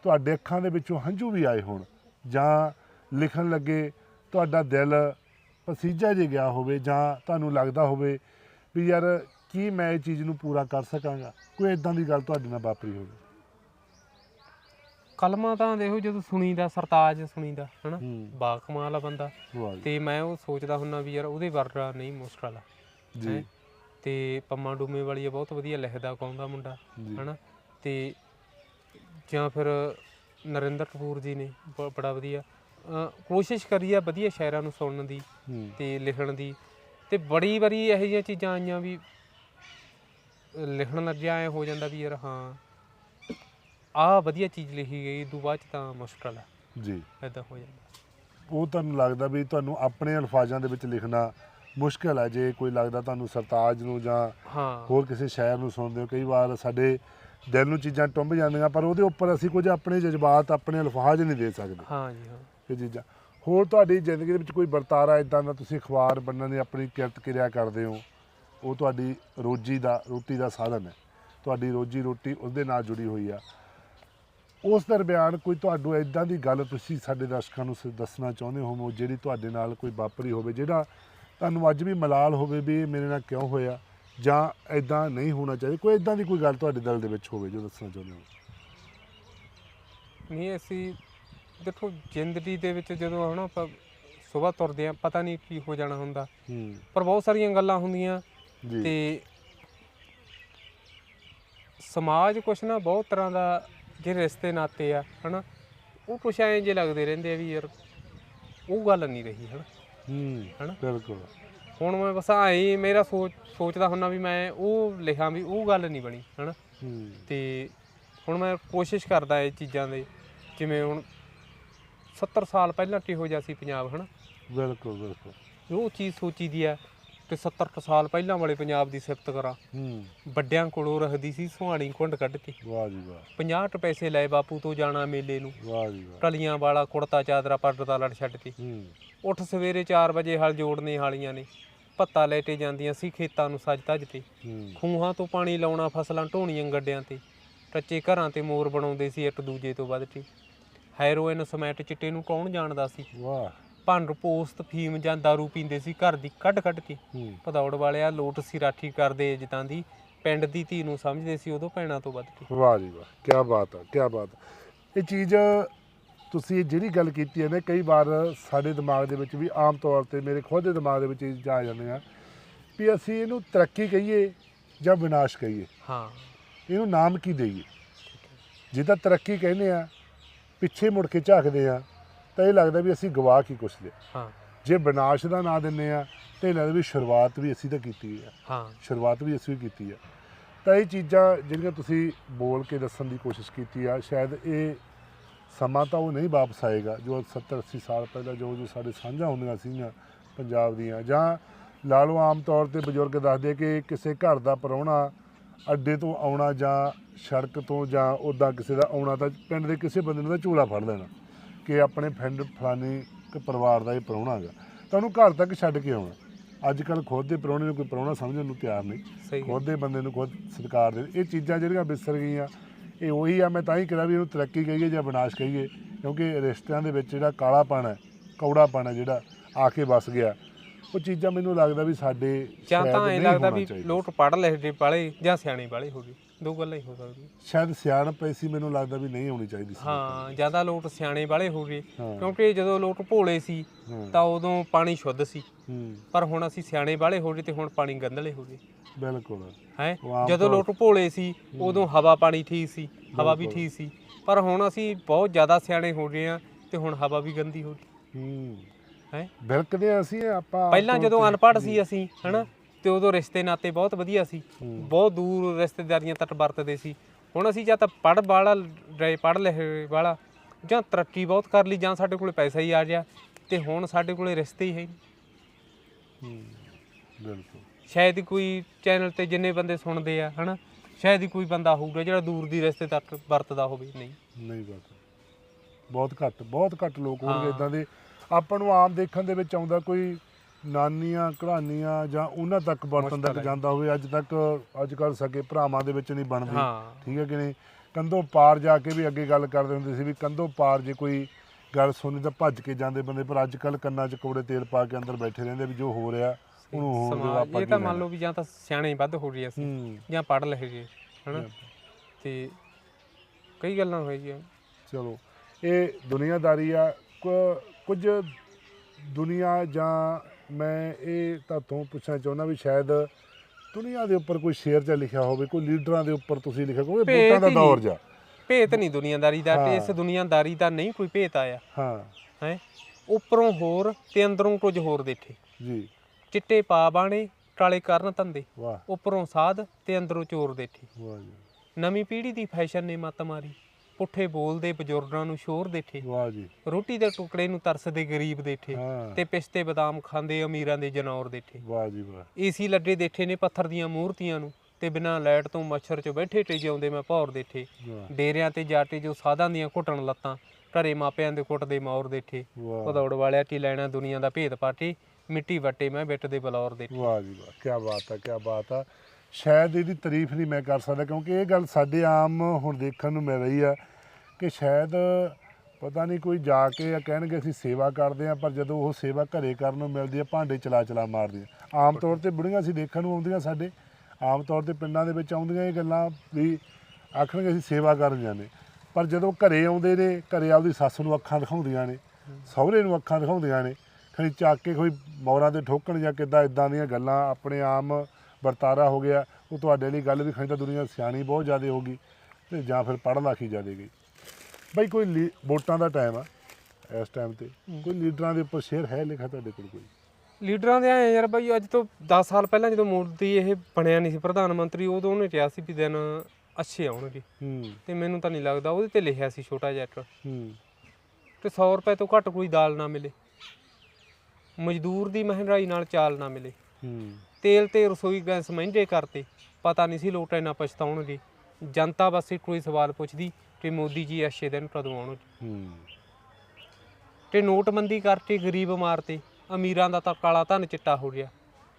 ਤੁਹਾਡੇ ਅੱਖਾਂ ਦੇ ਵਿੱਚੋਂ ਹੰਝੂ ਵੀ ਆਏ ਹੋਣ, ਜਾਂ ਲਿਖਣ ਲੱਗੇ ਤੁਹਾਡਾ ਦਿਲ ਪਸੀਜਾ ਜੇ ਗਿਆ ਹੋਵੇ, ਜਾਂ ਤੁਹਾਨੂੰ ਲੱਗਦਾ ਹੋਵੇ ਵੀ ਯਾਰ ਕੀ ਮੈਂ ਇਹ ਚੀਜ਼ ਨੂੰ ਪੂਰਾ ਕਰ ਸਕਾਂਗਾ। ਕੋਈ ਇਦਾਂ ਦੀ ਗੱਲ ਤੁਹਾਡੇ ਨਾਲ ਵਾਪਰੀ ਹੋਵੇ। ਕਲਮਾਂ ਤਾਂ ਦੇਖੋ ਜਦੋਂ ਸੁਣੀਦਾ ਸਰਤਾਜ ਸੁਣੀਦਾ ਹਨਾ? ਹੂੰ। ਬਾ ਕਮਾਲ ਆ ਬੰਦਾ। ਵਾਹ ਜੀ। ਤੇ ਮੈਂ ਉਹ ਸੋਚਦਾ ਹੁੰਨਾ ਵੀ ਯਾਰ ਉਹਦੇ ਵਰਗਾ ਨਹੀਂ ਮੁਸ਼ਕਲ ਆ ਜੀ। ਹੈਂ। ਤੇ ਪੰਮਾ ਡੂਮੇ ਵਾਲੀ ਆ ਬਹੁਤ ਵਧੀਆ ਲਿਖਦਾ ਗਾਉਂਦਾ ਮੁੰਡਾ ਜੀ। ਹਨਾ? ਤੇ ਜਾਂ ਫਿਰ ਨਰਿੰਦਰ ਕਪੂਰ ਜੀ ਨੇ ਬ- ਬੜਾ ਵਧੀਆ। ਕੋਸ਼ਿਸ਼ ਕਰੀ ਆ ਵਧੀਆ ਸ਼ਾਇਰਾਂ ਨੂੰ ਸੁਣਨ ਦੀ ਹੂੰ। ਤੇ ਲਿਖਣ ਦੀ। ਤੇ ਬੜੀ ਵਾਰੀ ਇਹੋ ਜਿਹੀਆਂ ਚੀਜ਼ਾਂ ਆਈਆਂ ਵੀ ਲਿਖਣ ਲੱਗਿਆ ਐ ਹੋ ਜਾਂਦਾ ਵੀ ਯਾਰ ਹਾਂ ਆ ਵਧੀਆ ਚੀਜ਼ ਲਿਖੀ ਗਈ ਦੂ ਬਾਅਦ ਚ ਤਾਂ ਮੁਸ਼ਕਲ ਆ। ਜੀ। ਐਦਾਂ ਹੋ ਜਾਂਦਾ। ਉਹ ਤੁਹਾਨੂੰ ਲੱਗਦਾ ਵੀ ਤੁਹਾਨੂੰ ਆਪਣੇ ਅਲਫਾਜ਼ਾਂ ਦੇ ਵਿੱਚ ਲਿਖਣਾ ਮੁਸ਼ਕਲ ਹੈ ਜੇ ਕੋਈ ਲੱਗਦਾ ਤੁਹਾਨੂੰ ਸਰਤਾਜ ਨੂੰ ਜਾਂ ਹਾਂ। ਹੋਰ ਕਿਸੇ ਸ਼ਾਇਰ ਨੂੰ ਸੁਣਦੇ ਹੋ ਕਈ ਵਾਰ ਸਾਡੇ ਦਿਲ ਨੂੰ ਚੀਜ਼ਾਂ ਟੁੰਬ ਜਾਂਦੀਆਂ ਪਰ ਉਹਦੇ ਉੱਪਰ ਅਸੀਂ ਕੁਝ ਆਪਣੇ ਜਜ਼ਬਾਤ ਆਪਣੇ ਅਲਫਾਜ਼ ਨਹੀਂ ਦੇ ਸਕਦੇ। ਹਾਂ ਜੀ ਹਾਂ। ਇਹ ਚੀਜ਼ਾਂ। ਹੋਰ ਤੁਹਾਡੀ ਜ਼ਿੰਦਗੀ ਦੇ ਵਿੱਚ ਕੋਈ ਵਰਤਾਰਾ ਇਦਾਂ ਦਾ ਤੁਸੀਂ ਅਖਬਾਰ ਬਣਨ ਦੀ ਆਪਣੀ ਕਿਰਤ ਕਿਰਿਆ ਕਰਦੇ ਹੋ? ਉਹ ਤੁਹਾਡੀ ਰੋਜੀ ਦਾ ਰੋਟੀ ਦਾ ਸਾਧਨ ਹੈ। ਤੁਹਾਡੀ ਰੋਜੀ ਰੋਟੀ ਉਹਦੇ ਨਾਲ ਜੁੜੀ ਹੋਈ ਆ। ਉਸ ਦਰਮਿਆਨ ਕੋਈ ਤੁਹਾਨੂੰ ਇਦਾਂ ਦੀ ਗੱਲ ਤੁਸੀਂ ਸਾਡੇ ਦਰਸ਼ਕਾਂ ਨੂੰ ਦੱਸਣਾ ਚਾਹੁੰਦੇ ਹੋ ਜਿਹੜੀ ਤੁਹਾਡੇ ਨਾਲ ਕੋਈ ਵਾਪਰੀ ਹੋਵੇ ਜਿਹੜਾ ਤੁਹਾਨੂੰ ਅੱਜ ਵੀ ਮਲਾਲ ਹੋਵੇ ਵੀ ਮੇਰੇ ਨਾਲ ਕਿਉਂ ਹੋਇਆ ਜਾਂ ਇਦਾਂ ਨਹੀਂ ਹੋਣਾ ਚਾਹੀਦਾ ਕੋਈ ਇਦਾਂ ਦੀ ਕੋਈ ਗੱਲ ਤੁਹਾਡੇ ਦਿਲ ਦੇ ਵਿੱਚ ਹੋਵੇ ਜੋ ਦੱਸਣਾ ਚਾਹੁੰਦੇ ਹੋ ਨਹੀਂ ਅਸੀਂ ਦੇਖੋ ਜ਼ਿੰਦਗੀ ਦੇ ਵਿੱਚ ਜਦੋਂ ਹਨਾ ਆਪਾਂ ਸਵੇਰ ਤੁਰਦੇ ਆ ਪਤਾ ਨਹੀਂ ਕੀ ਹੋ ਜਾਣਾ ਹੁੰਦਾ। ਪਰ ਬਹੁਤ ਸਾਰੀਆਂ ਗੱਲਾਂ ਹੁੰਦੀਆਂ ਤੇ ਸਮਾਜ ਕੁਛ ਨਾ ਬਹੁਤ ਤਰ੍ਹਾਂ ਦਾ ਜਿਹੜੇ ਰਿਸ਼ਤੇ ਨਾਤੇ ਆ ਹਨਾ ਉਹ ਕੁਛ ਐਂ ਜੇ ਲੱਗਦੇ ਰਹਿੰਦੇ ਆ ਵੀ ਯਾਰ ਉਹ ਗੱਲ ਨਹੀਂ ਰਹੀ ਹਨਾ। ਹੂੰ ਹਨਾ? ਬਿਲਕੁਲ। ਹੁਣ ਮੈਂ ਬਸ ਆਈ ਮੇਰਾ ਸੋਚ ਸੋਚਦਾ ਹੁੰਨਾ ਵੀ ਮੈਂ ਉਹ ਲਿਖਾਂ ਵੀ ਉਹ ਗੱਲ ਨਹੀਂ ਬਣੀ ਹਨਾ। ਹੂੰ। ਤੇ ਹੁਣ ਮੈਂ ਕੋਸ਼ਿਸ਼ ਕਰਦਾ ਇਹ ਚੀਜ਼ਾਂ ਦੇ ਜਿਵੇਂ ਹੁਣ 70 ਸਾਲ ਪਹਿਲਾਂ ਕਿਹੋ ਜਿਹਾ ਸੀ ਪੰਜਾਬ ਹਨਾ। ਬਿਲਕੁਲ ਬਿਲਕੁਲ। ਉਹ ਚੀਜ਼ ਸੋਚੀ ਦੀ ਆ ਤੇ 70 ਕੁ ਸਾਲ ਪਹਿਲਾਂ ਵਾਲੇ ਪੰਜਾਬ ਦੀ ਸਿਫਤ ਕਰਾਂ। ਹੂੰ। ਵੱਡਿਆਂ ਕੋਲੋਂ ਰੱਖਦੀ ਸੀ ਸੁਹਾਣੀ ਕੁੰਡ ਕੱਢ ਕੇ। ਵਾਹ ਜੀ ਵਾਹ। 50 ਕੁ ਪੈਸੇ ਲਏ ਬਾਪੂ ਤੋਂ ਜਾਣਾ ਮੇਲੇ ਨੂੰ। ਵਾਹ ਜੀ ਵਾਹ। ਟਲੀਆਂ ਵਾਲਾ ਕੁੜਤਾ ਚਾਦਰਾ ਪੱਟ ਦਾ ਲੜ ਛੱਡ ਕੇ। ਹੂੰ। ਉੱਠ ਸਵੇਰੇ 4 ਵਜੇ ਹਲ ਜੋੜਨੇ ਵਾਲੀਆਂ ਨੇ। ਪੱਤਾ ਲੈ ਕੇ ਜਾਂਦੀਆਂ ਸੀ ਖੇਤਾਂ ਨੂੰ ਸੱਜ ਧੱਜ ਤੇ। ਖੂਹਾਂ ਤੋਂ ਪਾਣੀ ਲਾਉਣਾ ਫਸਲਾਂ ਢੋਣੀਆਂ ਗੱਡਿਆਂ ਤੇ। ਕੱਚੇ ਘਰਾਂ ਤੇ ਮੋਰ ਬਣਾਉਂਦੇ ਸੀ ਇੱਕ ਦੂਜੇ ਤੋਂ ਵੱਧ ਕੇ। ਹੈਰੋਇਨ ਸਮੈਟ ਚਿੱਟੇ ਨੂੰ ਕੌਣ ਜਾਣਦਾ ਸੀ? ਵਾਹ। ਭੰਡ ਪੋਸਤ ਫੀਮ ਜਾਂ दारू ਪੀਂਦੇ ਸੀ ਘਰ ਦੀ ਕੱਢ ਕੱਢ ਕੇ। ਹੂੰ। ਭਦੌੜ ਵਾਲਿਆ ਲੋਟ ਸੀ ਰਾਠੀ ਕਰਦੇ ਜਿੱਤਾਂ ਦੀ ਪਿੰਡ ਦੀ ਧੀ ਨੂੰ ਸਮਝਦੇ ਸੀ ਉਦੋਂ ਭੈਣਾਂ ਤੋਂ ਵੱਧ ਕੇ। ਵਾਹ ਜੀ ਵਾਹ ਕੀ ਬਾਤ ਹੈ ਕੀ ਬਾਤ ਹੈ ਇਹ ਚੀਜ਼ ਤੁਸੀਂ ਜਿਹੜੀ ਗੱਲ ਕੀਤੀ ਹੈ ਨਾ ਕਈ ਵਾਰ ਸਾਡੇ ਦਿਮਾਗ ਦੇ ਵਿੱਚ ਵੀ ਆਮ ਤੌਰ ਤੇ ਮੇਰੇ ਖੁਦ ਦੇ ਦਿਮਾਗ ਦੇ ਵਿੱਚ ਇਹ ਚੀਜ਼ਾਂ ਆ ਜਾਂਦੀਆਂ ਵੀ ਅਸੀਂ ਇਹਨੂੰ ਤਰੱਕੀ ਕਹੀਏ ਜਾਂ ਵਿਨਾਸ਼ ਕਹੀਏ। ਹਾਂ। ਇਹਨੂੰ ਨਾਮ ਕੀ ਦਈਏ? ਜੇ ਤਾਂ ਤਰੱਕੀ ਕਹਿੰਦੇ ਆ ਪਿੱਛੇ ਮੁੜ ਕੇ ਝਾਕਦੇ ਆ ਤਾਂ ਇਹ ਲੱਗਦਾ ਵੀ ਅਸੀਂ ਗਵਾ ਕੀ ਕੁਛ ਲਿਆ। ਹਾਂ। ਜੇ ਵਿਨਾਸ਼ ਦਾ ਨਾਂ ਦਿੰਨੇ ਆ ਤੇ ਇਹ ਲੱਗਦਾ ਵੀ ਸ਼ੁਰੂਆਤ ਵੀ ਅਸੀਂ ਤਾਂ ਕੀਤੀ ਹੈ ਹਾਂ। ਸ਼ੁਰੂਆਤ ਵੀ ਅਸੀਂ ਕੀਤੀ ਆ। ਤਾਂ ਇਹ ਚੀਜ਼ਾਂ ਜਿਹੜੀਆਂ ਤੁਸੀਂ ਬੋਲ ਕੇ ਦੱਸਣ ਦੀ ਕੋਸ਼ਿਸ਼ ਕੀਤੀ ਆ ਸ਼ਾਇਦ ਇਹ ਸਮਾਂ ਤਾਂ ਉਹ ਨਹੀਂ ਵਾਪਸ ਆਏਗਾ ਜੋ 70 80 ਸਾਲ ਪਹਿਲਾਂ ਜੋ ਜੋ ਸਾਡੇ ਸਾਂਝਾਂ ਹੁੰਦੀਆਂ ਸੀਗੀਆਂ ਪੰਜਾਬ ਦੀਆਂ। ਜਾਂ ਲਾ ਲਓ ਆਮ ਤੌਰ ਤੇ ਬਜ਼ੁਰਗ ਦੱਸਦੇ ਕਿ ਕਿਸੇ ਘਰ ਦਾ ਪਰੌਣਾ ਅੱਡੇ ਤੋਂ ਆਉਣਾ ਜਾਂ ਸੜਕ ਤੋਂ ਜਾਂ ਉੱਦਾਂ ਕਿਸੇ ਦਾ ਆਉਣਾ ਤਾਂ ਪਿੰਡ ਦੇ ਕਿਸੇ ਬੰਦੇ ਨੂੰ ਤਾਂ ਝੋਲਾ ਫੜ ਲੈਣਾ। ਕਿ ਆਪਣੇ ਪਿੰਡ ਫਲਾਨੀ ਇੱਕ ਪਰਿਵਾਰ ਦਾ ਇਹ ਪਰੌਣਾ ਹੈਗਾ ਤਾਂ ਉਹਨੂੰ ਘਰ ਤੱਕ ਛੱਡ ਕੇ ਆਉਣਾ ਅੱਜ ਕੱਲ ਖੁਦ ਦੇ ਪਰੌਣੇ ਨੂੰ ਕੋਈ ਪਰੌਣਾ ਸਮਝਣ ਨੂੰ ਤਿਆਰ ਨਹੀਂ। ਖੁਦ ਦੇ ਬੰਦੇ ਨੂੰ ਖੁਦ ਸਤਿਕਾਰ ਦੇ ਇਹ ਚੀਜ਼ਾਂ ਜਿਹੜੀਆਂ ਵਿਸਰ ਗਈਆਂ ਇਹ ਉਹੀ ਆ ਮੈਂ ਤਾਂ ਹੀ ਕਿਹਾ ਵੀ ਇਹਨੂੰ ਤਰੱਕੀ ਕਹੀਏ ਜਾਂ ਵਿਨਾਸ਼ ਕਹੀਏ ਕਿਉਂਕਿ ਰਿਸ਼ਤਿਆਂ ਦੇ ਵਿੱਚ ਜਿਹੜਾ ਕਾਲਾਪਣ ਹੈ ਕੌੜਾਪਣ ਹੈ ਜਿਹੜਾ ਆ ਕੇ ਵਸ ਗਿਆ ਉਹ ਚੀਜ਼ਾਂ ਮੈਨੂੰ ਲੱਗਦਾ ਵੀ ਸਾਡੇ ਜਾਂ ਤਾਂ ਨਹੀਂ ਲੱਗਦਾ ਵੀ ਚਾਹੀਦਾ। ਲੋਟ ਪੜ੍ਹ ਲਿਖਦੇ ਵਾਲੇ ਜਾਂ ਸਿਆਣੇ ਵਾਲੇ ਹੋ ਗਏ ਦੋ ਗੱਲਾਂ ਹੀ ਹੋ ਸਕਦੀਆਂ। ਸ਼ਾਇਦ ਸਿਆਣਪ ਐਸੀ ਮੈਨੂੰ ਲੱਗਦਾ ਵੀ ਨਹੀਂ ਹੋਣੀ ਚਾਹੀਦੀ ਸੀ। ਹਾਂ ਜ਼ਿਆਦਾ ਲੋਟ ਸਿਆਣੇ ਵਾਲੇ ਹੋ ਗਏ ਹਾਂ। ਕਿਉਂਕਿ ਜਦੋਂ ਲੋਟ ਭੋਲੇ ਸੀ ਹਾਂ। ਤਾਂ ਉਦੋਂ ਪਾਣੀ ਸ਼ੁੱਧ ਸੀ। ਹੂੰ। ਪਰ ਹੁਣ ਅਸੀਂ ਸਿਆਣੇ ਵਾਲੇ ਹੋ ਗਏ ਤੇ ਹੁਣ ਪਾਣੀ ਗੰਧਲੇ ਹੋ ਗਏ। ਬਿਲਕੁਲ। ਹੈ? ਉਹ ਆਮ ਜਦੋਂ ਲੋਟ ਭੋਲੇ ਸੀ ਉਦੋਂ ਹਵਾ ਪਾਣੀ ਠੀਕ ਸੀ ਹਵਾ ਵੀ ਠੀਕ ਸੀ। ਪਰ ਹੁਣ ਅਸੀਂ ਬਹੁਤ ਜ਼ਿਆਦਾ ਸਿਆਣੇ ਹੋ ਗਏ ਆ ਤੇ ਹੁਣ ਹਵਾ ਵੀ ਗੰਦੀ ਹੋ ਗਈ। ਹੂੰ। ਹੈ? ਬਿਲਕਦੇ ਹਾਂ ਅਸੀਂ ਆਪਾਂ ਪਹਿਲਾਂ ਆਮ ਜਦੋਂ ਤੇ- ਅਨਪੜ੍ਹ ਸੀ ਅਸੀਂ ਹਨਾ? ਤੇ ਉਦੋਂ ਰਿਸ਼ਤੇ ਨਾਤੇ ਬਹੁਤ ਵਧੀਆ ਸੀ। ਬਹੁਤ ਦੂਰ ਰਿਸ਼ਤੇਦਾਰੀਆਂ ਤੱਕ ਵਰਤਦੇ ਸੀ। ਹੁਣ ਅਸੀਂ ਜਾਂ ਤਾਂ ਪੜ੍ਹ ਵਾਲਾ ਪੜ੍ਹ ਲਿਖੇ ਵਾਲਾ ਜਾਂ ਤਰੱਕੀ ਬਹੁਤ ਕਰ ਲਈ ਜਾਂ ਸਾਡੇ ਕੋਲੇ ਪੈਸਾ ਹੀ ਆ ਗਿਆ ਤੇ ਹੁਣ ਸਾਡੇ ਕੋਲੇ ਰਿਸ਼ਤੇ ਹੀ ਹੈ ਨਹੀਂ। ਹੂੰ, ਬਿਲਕੁਲ। ਸ਼ਾਇਦ ਕੋਈ ਚੈਨਲ ਤੇ ਜਿੰਨੇ ਬੰਦੇ ਸੁਣਦੇ ਆ ਹਨਾ ਸ਼ਾਇਦ ਹੀ ਕੋਈ ਬੰਦਾ ਹੋਊਗਾ ਜਿਹੜਾ ਦੂਰ ਦੀ ਰਿਸ਼ਤੇ ਤੱਕ ਵਰਤਦਾ ਹੋਵੇ ਨਹੀਂ। ਨਹੀਂ ਬਾਤ ਬਹੁਤ ਘੱਟ ਬਹੁਤ ਘੱਟ ਲੋਕ ਹੋਣਗੇ। ਇਦਾਂ ਦੇ। ਆਪਾਂ ਨੂੰ ਆਮ ਦੇਖਣ ਦੇ ਵਿੱਚ ਆਉਂਦਾ ਕੋਈ ਨਾਨੀਆਂ ਘਰਾਨੀਆਂ ਜਾਂ ਉਹਨਾਂ ਤੱਕ ਮੁਸ਼ਕਲ ਤੱਕ। ਜਾਂਦਾ ਹੋਵੇ ਅੱਜ ਤੱਕ ਅੱਜ ਕੱਲ ਸਕੇ ਭਰਾਵਾਂ ਦੇ ਵਿੱਚ ਨਹੀਂ ਬਣਦੀ। ਠੀਕ ਹੈ ਕਿ ਨਹੀਂ? ਕੰਧੋਂ ਪਾਰ ਜਾ ਕੇ ਵੀ ਅੱਗੇ ਗੱਲ ਕਰਦੇ ਹੁੰਦੇ ਸੀ ਵੀ ਕੰਧੋਂ ਪਾਰ ਜੇ ਕੋਈ ਗੱਲ ਸੁਣੀ ਤਾਂ ਭੱਜ ਕੇ ਜਾਂਦੇ ਬੰਦੇ ਪਰ ਅੱਜ ਕੱਲ ਕੰਨਾਂ 'ਚ ਕੋੜੇ ਤੇਲ ਪਾ ਕੇ ਅੰਦਰ ਬੈਠੇ ਰਹਿੰਦੇ ਵੀ ਜੋ ਹੋ ਰਿਹਾ ਉਹਨੂੰ ਦਿਓ ਸਮਾਜ ਆਪਾਂ ਇਹ ਤਾਂ ਮੰਨ। ਲਓ ਵੀ ਜਾਂ ਤਾਂ ਸਿਆਣੇ ਵੱਧ ਹੋ ਗਏ ਅਸੀਂ ਹੂੰ। ਜਾਂ ਪੜ੍ਹ ਲਿਖ ਗਏ ਹਨਾ? ਤੇ ਕਈ ਗੱਲਾਂ ਹੋਈਆਂ ਚਲੋ ਇਹ ਦੁਨੀਆਦਾਰੀ ਆ ਕੁਝ ਦੁਨੀਆ ਜਾਂ ਮੈਂ ਇਹ ਤੁਹਾਤੋਂ ਪੁੱਛਣਾ ਚਾਹੁੰਦਾ ਵੀ ਸ਼ਾਇਦ ਦੁਨੀਆ ਦੇ ਉੱਪਰ ਕੋਈ ਸ਼ੇਰ 'ਚ ਲਿਖਿਆ ਹੋਵੇ ਕੋਈ ਲੀਡਰਾਂ ਦੇ ਉੱਪਰ ਤੁਸੀਂ ਲਿਖਿਆ ਭੇਤ ਵੋਟਾਂ ਦਾ ਦੌਰ। ਜਾ ਭੇਤ ਨਹੀਂ ਦੁਨੀਆਦਾਰੀ ਦਾ। ਇਸ ਦੁਨੀਆਦਾਰੀ ਦਾ ਨਹੀਂ ਕੋਈ ਭੇਤ ਆਇਆ। ਹਾਂ। ਹੈ? ਉੱਪਰੋਂ ਹੋਰ ਤੇ ਅੰਦਰੋਂ ਕੁਝ ਹੋਰ ਦੇਖੇ। ਜੀ। ਚਿੱਟੇ ਪਾ ਬਾਣੇ ਕਾਲੇ ਕਰਨ ਧੰਦੇ। ਵਾਹ। ਉੱਪਰੋਂ ਸਾਧ ਤੇ ਅੰਦਰੋਂ ਚੋਰ ਦੇਖੇ। ਵਾਹ ਜੀ। ਨਵੀਂ ਪੀੜ੍ਹੀ ਦੀ ਫੈਸ਼ਨ ਨੇ ਮੱਤ ਮਾਰੀ। ਪੁੱਠੇ ਬੋਲਦੇ ਬਜ਼ੁਰਗਾਂ ਨੂੰ ਸ਼ੋਰ ਦੇਖੇ ਵਾਹ ਜੀ। ਰੋਟੀ ਦੇ ਟੁਕੜੇ ਨੂੰ ਤਰਸਦੇ ਗਰੀਬ ਹਾਂ। ਤੇ ਪਿਸਤੇ ਬਦਾਮ ਖਾਂਦੇ ਅਮੀਰਾਂ ਦੇ ਜਨੌਰ ਦੇਖੇ ਵਾਹ ਜੀ ਵਾਹ। ਏਸੀ ਲੱਡੇ ਦੇਖੇ ਨੇ ਪੱਥਰ ਦੀਆਂ ਮੂਰਤੀਆਂ ਨੂੰ ਤੇ ਬਿਨਾਂ ਲਾਈਟ ਤੋਂ ਮੱਛਰ 'ਚ ਬੈਠੇ ਟੇ ਜਿਉਂਦੇ ਮੈਂ ਭੌਰ ਵਾਹ। ਡੇਰਿਆਂ ਤੇ ਜਾਟੇ ਜੋ ਸਾਧਾਂ ਦੀਆਂ ਘੁੱਟਣ ਲੱਤਾਂ ਘਰੇ ਮਾਪਿਆਂ ਦੇ ਕੁੱਟਦੇ ਮੌਰ ਦੇਖੇ ਵਾਹ। ਭਦੌੜ ਵਾਲਿਆ ਕੀ ਲੈਣਾ ਦੁਨੀਆ ਦਾ ਭੇਦ ਪਾਟੇ ਮਿੱਟੀ ਵੱਟੇ ਮੈਂ ਬਿੱਟ ਦੇ ਬਲੌਰ ਦੇਖੇ ਵਾਹ ਜੀ ਵਾਹ ਕੀ ਬਾਤ ਆ ਕੀ ਬਾਤ ਆ। ਸ਼ਾਇਦ ਇਹਦੀ ਤਾਰੀਫ ਨਹੀਂ ਮੈਂ ਕਰ ਸਕਦਾ, ਕਿਉਂਕਿ ਇਹ ਗੱਲ ਸਾਡੇ ਆਮ ਹੁਣ ਦੇਖਣ ਨੂੰ ਮਿਲ ਰਹੀ ਆ ਕਿ ਸ਼ਾਇਦ ਪਤਾ ਨਹੀਂ ਕੋਈ ਜਾ ਕੇ ਆ ਕਹਿਣਗੇ ਅਸੀਂ ਸੇਵਾ ਕਰਦੇ ਆ ਪਰ ਜਦੋਂ ਉਹ ਸੇਵਾ ਘਰੇ ਕਰਨ ਨੂੰ ਮਿਲਦੀ ਆ, ਭਾਂਡੇ ਚਲਾ ਚਲਾ ਮਾਰਦੀਆਂ ਆਮ ਤੌਰ ਤੇ ਬੁੜੀਆਂ ਅਸੀਂ ਦੇਖਣ ਨੂੰ ਆਉਂਦੀਆਂ ਸਾਡੇ, ਆਮ ਤੌਰ ਤੇ ਪਿੰਡਾਂ ਦੇ ਵਿੱਚ ਆਉਂਦੀਆਂ ਇਹ ਗੱਲਾਂ ਵੀ ਆਖਣਗੇ ਅਸੀਂ ਸੇਵਾ ਕਰਨ ਜਾਂਦੇ। ਪਰ ਜਦੋਂ ਘਰੇ ਆਉਂਦੇ ਨੇ, ਘਰੇ ਆਪਦੀ ਸੱਸ ਨੂੰ ਅੱਖਾਂ ਦਿਖਾਉਂਦੀਆਂ ਨੇ, ਸਹੁਰੇ ਨੂੰ ਅੱਖਾਂ ਦਿਖਾਉਂਦੀਆਂ ਨੇ ਖਣੀ ਚੱਕ ਕੇ ਕੋਈ ਮੌਰਾਂ ਦੇ ਠੋਕਣ ਜਾਂ ਕਿੱਦਾਂ, ਇਦਾਂ ਦੀਆਂ ਗੱਲਾਂ ਆਪਣੇ ਆਮ ਵਰਤਾਰਾ ਹੋ ਗਿਆ ਉਹ ਤੁਹਾਡੇ ਲਈ ਗੱਲ ਵੀ ਖਣੀ ਤਾਂ ਦੁਨੀਆ ਸਿਆਣੀ ਬਹੁਤ ਜ਼ਿਆਦਾ ਹੋ ਗਈ ਤੇ ਜਾਂ ਫਿਰ ਪੜ੍ਹ ਲਾਖੀ ਜਾਦੇ ਗਈ। ਬਈ ਕੋਈ ਵੋਟਾਂ ਦਾ ਟਾਈਮ ਆ ਇਸ ਟਾਈਮ ਤੇ। ਕੋਈ ਲੀਡਰਾਂ ਦੇ ਉੱਪਰ ਸ਼ੇਅਰ ਹੈ ਲਿਖਾ ਤੁਹਾਡੇ ਕੋਲ ਕੋਈ? ਲੀਡਰਾਂ ਦੇ ਆਏ ਯਾਰ ਬਾਈ ਅੱਜ ਤੋਂ 10 ਸਾਲ ਪਹਿਲਾਂ ਜਦੋਂ ਮੋਦੀ ਇਹ ਬਣਿਆ ਨਹੀਂ ਸੀ ਪ੍ਰਧਾਨ ਮੰਤਰੀ ਉਦੋਂ ਉਹਨੇ ਕਿਹਾ ਸੀ ਵੀ ਦਿਨ ਅੱਛੇ ਆਉਣਗੇ। ਤੇ ਮੈਨੂੰ ਤਾਂ ਨਹੀਂ ਲੱਗਦਾ ਉਹਦੇ ਤੇ ਲਿਖਿਆ ਸੀ ਛੋਟਾ ਜਿਹਾ ਹੂੰ। ਤੇ 100 ਰੁਪਏ ਤੋਂ ਘੱਟ ਕੋਈ ਦਾਲ ਨਾ ਮਿਲੇ। ਮਜ਼ਦੂਰ ਦੀ ਮਹਿੰਗਾਈ ਨਾਲ ਚਾਲ ਨਾ ਮਿਲੇ। ਹੂੰ। ਤੇਲ ਤੇ ਰਸੋਈ ਗੈਸ ਮਹਿੰਗੇ ਕਰਤੇ। ਪਤਾ ਨਹੀਂ ਸੀ ਲੋਕ ਇੰਨਾ ਪਛਤਾਉਣਗੇ। ਜਨਤਾ ਬਸ ਇੱਕੋ ਹੀ ਸਵਾਲ ਪੁੱਛਦੀ ਕਿ ਮੋਦੀ ਜੀ ਅੱਛੇ ਦਿਨ ਕਦੋਂ ਆਉਣਗੇ? ਤੇ ਨੋਟਬੰਦੀ ਕਰਕੇ ਗਰੀਬ ਮਾਰਤੇ। ਅਮੀਰਾਂ ਦਾ ਤਾਂ ਕਾਲਾ ਧਨ ਚਿੱਟਾ ਹੋ ਗਿਆ।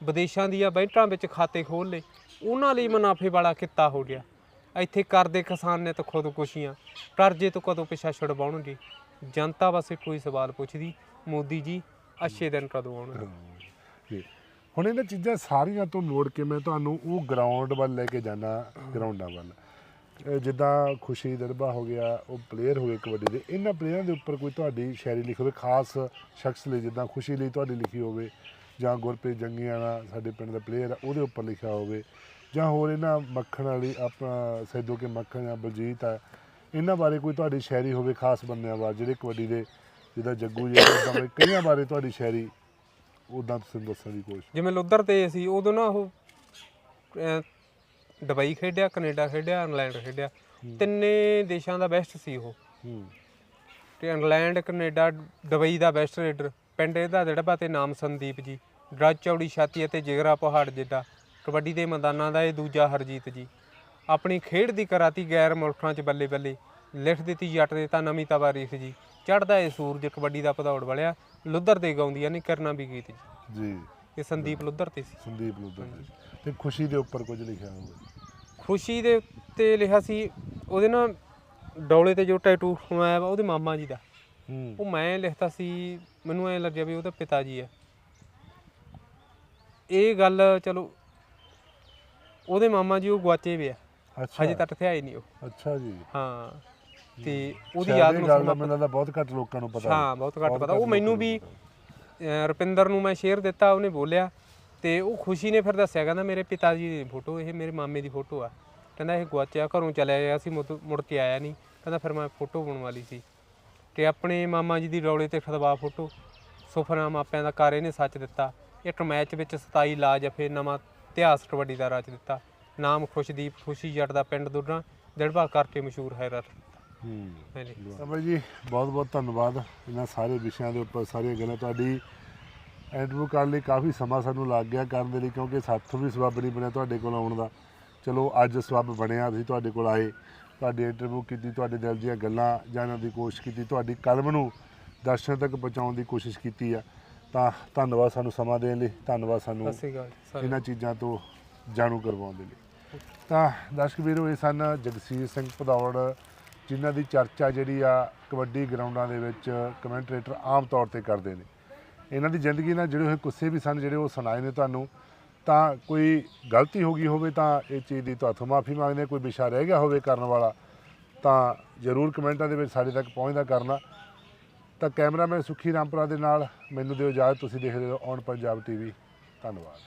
ਵਿਦੇਸ਼ਾਂ ਦੀਆਂ ਬੈਂਕਾਂ ਵਿੱਚ ਖਾਤੇ ਖੋਲ ਲਏ। ਉਹਨਾਂ ਲਈ ਮੁਨਾਫੇ ਵਾਲਾ ਕਿੱਤਾ ਹੋ ਗਿਆ। ਇੱਥੇ ਕਰਦੇ ਕਿਸਾਨ ਨੇ ਤਾਂ ਖੁਦਕੁਸ਼ੀਆਂ ਕਰਜ਼ੇ ਤੋਂ ਕਦੋਂ ਪਿਛਾ ਛੁਡਵਾਉਣਗੇ? ਜਨਤਾ ਬਸ ਇੱਕੋ ਹੀ ਸਵਾਲ ਪੁੱਛਦੀ ਮੋਦੀ ਜੀ ਅੱਛੇ ਦਿਨ ਕਦੋਂ ਆਉਣਗੇ। ਹੁਣ ਇਹਨਾਂ ਚੀਜ਼ਾਂ ਸਾਰੀਆਂ ਤੋਂ ਮੋੜ ਕੇ ਮੈਂ ਤੁਹਾਨੂੰ ਉਹ ਗਰਾਊਂਡ ਵੱਲ ਲੈ ਕੇ ਜਾਣਾ ਗਰਾਊਂਡਾਂ ਵੱਲ। ਜਿੱਦਾਂ ਖੁਸ਼ੀ ਦਰਬਾ ਹੋ ਗਿਆ, ਉਹ ਪਲੇਅਰ ਹੋ ਗਏ ਕਬੱਡੀ ਦੇ, ਇਹਨਾਂ ਪਲੇਅਰਾਂ ਦੇ ਉੱਪਰ ਕੋਈ ਤੁਹਾਡੀ ਸ਼ਾਇਰੀ ਲਿਖੀ ਹੋਵੇ, ਖਾਸ ਸ਼ਖਸ ਲਈ ਜਿੱਦਾਂ ਖੁਸ਼ੀ ਲਈ ਤੁਹਾਡੀ ਲਿਖੀ ਹੋਵੇ, ਜਾਂ ਗੁਰਪ੍ਰੀਤ ਜੰਗੀਆਂ ਸਾਡੇ ਪਿੰਡ ਦਾ ਪਲੇਅਰ ਆ, ਉਹਦੇ ਉੱਪਰ ਲਿਖਿਆ ਹੋਵੇ, ਜਾਂ ਹੋਰ ਇਹਨਾਂ ਮੱਖਣ ਵਾਲੀ ਆਪਣਾ ਸੈਦੋ ਕੇ ਮੱਖਣ ਜਾਂ ਬਲਜੀਤ ਆ, ਇਹਨਾਂ ਬਾਰੇ ਕੋਈ ਤੁਹਾਡੀ ਸ਼ਾਇਰੀ ਹੋਵੇ ਖਾਸ ਬੰਦਿਆਂ ਬਾਰੇ, ਜਿਹੜੇ ਕਬੱਡੀ ਦੇ, ਜਿੱਦਾਂ ਜੱਗੂ ਜੀ ਕਈਆਂ ਬਾਰੇ ਤੁਹਾਡੀ ਸ਼ਾਇਰੀ ਉਦਾਂ ਤੁਸੀਂ ਦੱਸਣ ਦੀ ਕੋਸ਼ਿਸ਼ ਜਿਵੇਂ ਲੁੱਧਰ ਤੇ ਸੀ ਉਦੋਂ ਨਾ ਉਹ ਅਹ, ਦੁਬਈ ਖੇਡਿਆ ਕੈਨੇਡਾ ਖੇਡਿਆ ਇੰਗਲੈਂਡ ਖੇਡਿਆ। ਤਿੰਨੇ ਦੇਸ਼ਾਂ ਦਾ ਬੈਸਟ ਸੀ ਉਹ। ਹੂੰ। ਤੇ ਇੰਗਲੈਂਡ ਕੈਨੇਡਾ ਦੁਬਈ ਦਾ ਬੈਸਟ ਰੇਡਰ। ਪਿੰਡ ਇਹਦਾ ਜਿਹੜਾ ਤੇ ਨਾਮ ਸੰਦੀਪ ਜੀ। ਡਰਜ ਚੌੜੀ ਛਾਤੀ ਅਤੇ ਜਿਗਰਾ ਪਹਾੜ ਜਿੱਡਾ। ਕਬੱਡੀ ਦੇ ਮੈਦਾਨਾਂ ਦਾ ਇਹ ਦੂਜਾ ਹਰਜੀਤ ਜੀ। ਆਪਣੀ ਖੇਡ ਦੀ ਕਰਾਤੀ ਗੈਰ ਮੁਲਕਾਂ 'ਚ ਬੱਲੇ ਬੱਲੇ ਲਿਖ ਦਿੱਤੀ ਜੱਟ ਦੇ ਤਾਂ ਨਵੀਂ ਤਵਾਰੀਖ ਜੀ। ਚੜਦਾ ਏ ਸੂਰਜ ਕਬੱਡੀ ਦਾ ਪਧੌੜ ਵਲਿਆ ਲੁੱਧਰ ਦੇ ਗਾਉਂਦੀਆਂ ਨੇ ਕਰਨਾ ਵੀ ਗੀਤ ਜੀ। ਜੀ। ਇਹ ਸੰਦੀਪ ਲੁੱਧਰ ਤੇ ਸੀ। ਸੰਦੀਪ ਲੁੱਧਰ ਜੀ ਤੇ ਖੁਸ਼ੀ ਦੇ ਉੱਪਰ ਕੁਝ ਲਿਖਿਆ ਹੋਵੇ ਖੁਸ਼ੀ ਦੇ ਉੱਤੇ ਲਿਖਿਆ ਸੀ ਉਹਦੇ ਨਾਲ ਡੌਲੇ ਤੇ ਜੋ ਟੈਟੂ ਬਣਾਇਆ ਵਾ ਉਹਦੇ ਮਾਮਾ ਜੀ ਦਾ। ਹੂੰ। ਉਹ ਮੈਂ ਲਿਖਤਾ ਸੀ ਮੈਨੂੰ ਐ ਲੱਗਿਆ ਵੀ ਉਹਦਾ ਪਿਤਾ ਜੀ ਹੈ ਇਹ ਗੱਲ ਚਲੋ ਉਹਦੇ ਮਾਮਾ ਜੀ ਉਹ ਗਵਾਚੇ ਵੇ ਆ। ਅੱਛਾ। ਹਜੇ ਤੱਕ ਥਿਆਏ ਨਹੀਂ ਉਹ। ਅੱਛਾ ਜੀ। ਹਾਂ। ਤੇ ਉਹਦੀ ਯਾਦ ਨੂੰ ਗੱਲ ਦਾ ਬਹੁਤ ਘੱਟ ਲੋਕਾਂ ਨੂੰ ਪਤਾ ਹਾਂ ਬਹੁਤ ਘੱਟ ਪਤਾ। ਉਹ ਮੈਨੂੰ ਨੂੰ ਵੀ ਰੁਪਿੰਦਰ ਨੂੰ ਮੈਂ ਸ਼ੇਅਰ ਦਿੱਤਾ ਉਹਨੇ ਬੋਲਿਆ ਤੇ ਉਹ ਖੁਸ਼ੀ ਨੇ ਫਿਰ ਦੱਸਿਆ ਕਹਿੰਦਾ ਮੇਰੇ ਪਿਤਾ ਜੀ ਦੀ ਫੋਟੋ ਇਹ ਮੇਰੇ ਮਾਮੇ ਦੀ ਫੋਟੋ ਆ। ਕਹਿੰਦਾ ਇਹ ਗੁਆਚਿਆ ਘਰੋਂ ਚਲਿਆ ਗਿਆ ਸੀ ਮੁੜ ਕੇ ਆਇਆ ਨਹੀਂ। ਕਹਿੰਦਾ ਫਿਰ ਮੈਂ ਫੋਟੋ ਬਣਵਾ ਲਈ ਸੀ। ਤੇ ਆਪਣੇ ਮਾਮਾ ਜੀ ਦੀ ਰੌਲੇ ਤੇ ਖਦਵਾ ਫੋਟੋ। ਸੁਫਨਾ ਮਾਪਿਆਂ ਦਾ ਕਰ ਇਹਨੇ ਸੱਚ ਦਿੱਤਾ। ਇੱਕ ਮੈਚ ਵਿੱਚ 27 ਲਾ ਜਫੇ ਨਵਾਂ ਇਤਿਹਾਸ ਕਬੱਡੀ ਦਾ ਰਚ ਦਿੱਤਾ। ਨਾਮ ਖੁਸ਼ਦੀਪ ਖੁਸ਼ੀ ਜੱਟ ਦਾ ਪਿੰਡ ਦੁੱਡਾ ਦੜਬਾ ਕਰਕੇ ਮਸ਼ਹੂਰ ਹੈ ਰਤ। ਹਾਂਜੀ। ਜੀ ਬਹੁਤ ਬਹੁਤ ਧੰਨਵਾਦ। ਇਹਨਾਂ ਸਾਰੇ ਵਿਸ਼ਿਆਂ ਦੇ ਉੱਪਰ ਸਾਰੀਆਂ ਗੱਲਾਂ ਤੁਹਾਡੀ ਇੰਟਰਵਿਊ ਕਰਨ ਲਈ ਕਾਫੀ ਸਮਾਂ ਸਾਨੂੰ ਲੱਗ ਗਿਆ ਕਰਨ ਦੇ ਲਈ ਕਿਉਂਕਿ ਸਾਥੋਂ ਵੀ ਸਬੱਬ ਨਹੀਂ ਬਣਿਆ ਤੁਹਾਡੇ ਕੋਲ ਆਉਣ ਦਾ। ਚਲੋ ਅੱਜ ਸਬੱਬ ਬਣਿਆ ਅਸੀਂ ਤੁਹਾਡੇ ਕੋਲ ਆਏ ਤੁਹਾਡੀ ਇੰਟਰਵਿਊ ਕੀਤੀ ਤੁਹਾਡੇ ਦਿਲ ਦੀਆਂ ਗੱਲਾਂ ਜਾਣਨ ਦੀ ਕੋਸ਼ਿਸ਼ ਕੀਤੀ ਤੁਹਾਡੀ ਕਲਮ ਨੂੰ ਦਰਸ਼ਕਾਂ ਤੱਕ ਪਹੁੰਚਾਉਣ ਦੀ ਕੋਸ਼ਿਸ਼ ਕੀਤੀ ਆ। ਤਾਂ ਧੰਨਵਾਦ ਸਾਨੂੰ ਸਮਾਂ ਦੇਣ ਲਈ ਧੰਨਵਾਦ ਸਾਨੂੰ। ਇਹਨਾਂ ਚੀਜ਼ਾਂ ਤੋਂ ਜਾਣੂ ਕਰਵਾਉਣ ਦੇ ਲਈ। ਤਾਂ ਦਰਸ਼ਕ ਵੀਰੋ ਇਹ ਸਨ ਜਗਸੀਰ ਸਿੰਘ ਭਦੌੜ ਜਿਨ੍ਹਾਂ ਦੀ ਚਰਚਾ ਜਿਹੜੀ ਆ ਕਬੱਡੀ ਗਰਾਊਂਡਾਂ ਦੇ ਵਿੱਚ ਕਮੈਂਟਰੇਟਰ ਆਮ ਤੌਰ ਤੇ ਕਰਦੇ ਨੇ। ਇਹਨਾਂ ਦੀ ਜ਼ਿੰਦਗੀ ਨਾਲ ਜੁੜੇ ਹੋਏ ਕੁੱਸੇ ਵੀ ਸਨ, ਜਿਹੜੇ ਉਹ ਸੁਣਾਏ ਨੇ ਤੁਹਾਨੂੰ, ਤਾਂ ਕੋਈ ਗਲਤੀ ਹੋ ਗਈ ਹੋਵੇ ਤਾਂ ਇਹ ਚੀਜ਼ ਦੀ ਤੁਹਾਨੂੰ ਮਾਫੀ ਮੰਗਦੇ ਕੋਈ ਵਿਸ਼ਾ ਰਹਿ ਗਿਆ ਹੋਵੇ ਕਰਨ ਵਾਲਾ, ਤਾਂ ਜਰੂਰ ਕਮੈਂਟਾਂ ਦੇ ਵਿੱਚ ਸਾਡੇ ਤੱਕ ਪਹੁੰਚਦਾ ਕਰਨਾ। ਤਾਂ ਕੈਮਰਾਮੈਨ ਸੁਖੀ ਰਾਮਪੁਰਾ ਦੇ ਨਾਲ ਮੈਨੂੰ ਦਿਓ ਇਜਾਜ਼ਤ, ਤੁਸੀਂ ਦੇਖਦੇ ਰਹੋ ਔਨ ਪੰਜਾਬ ਟੀਵੀ ਧੰਨਵਾਦ।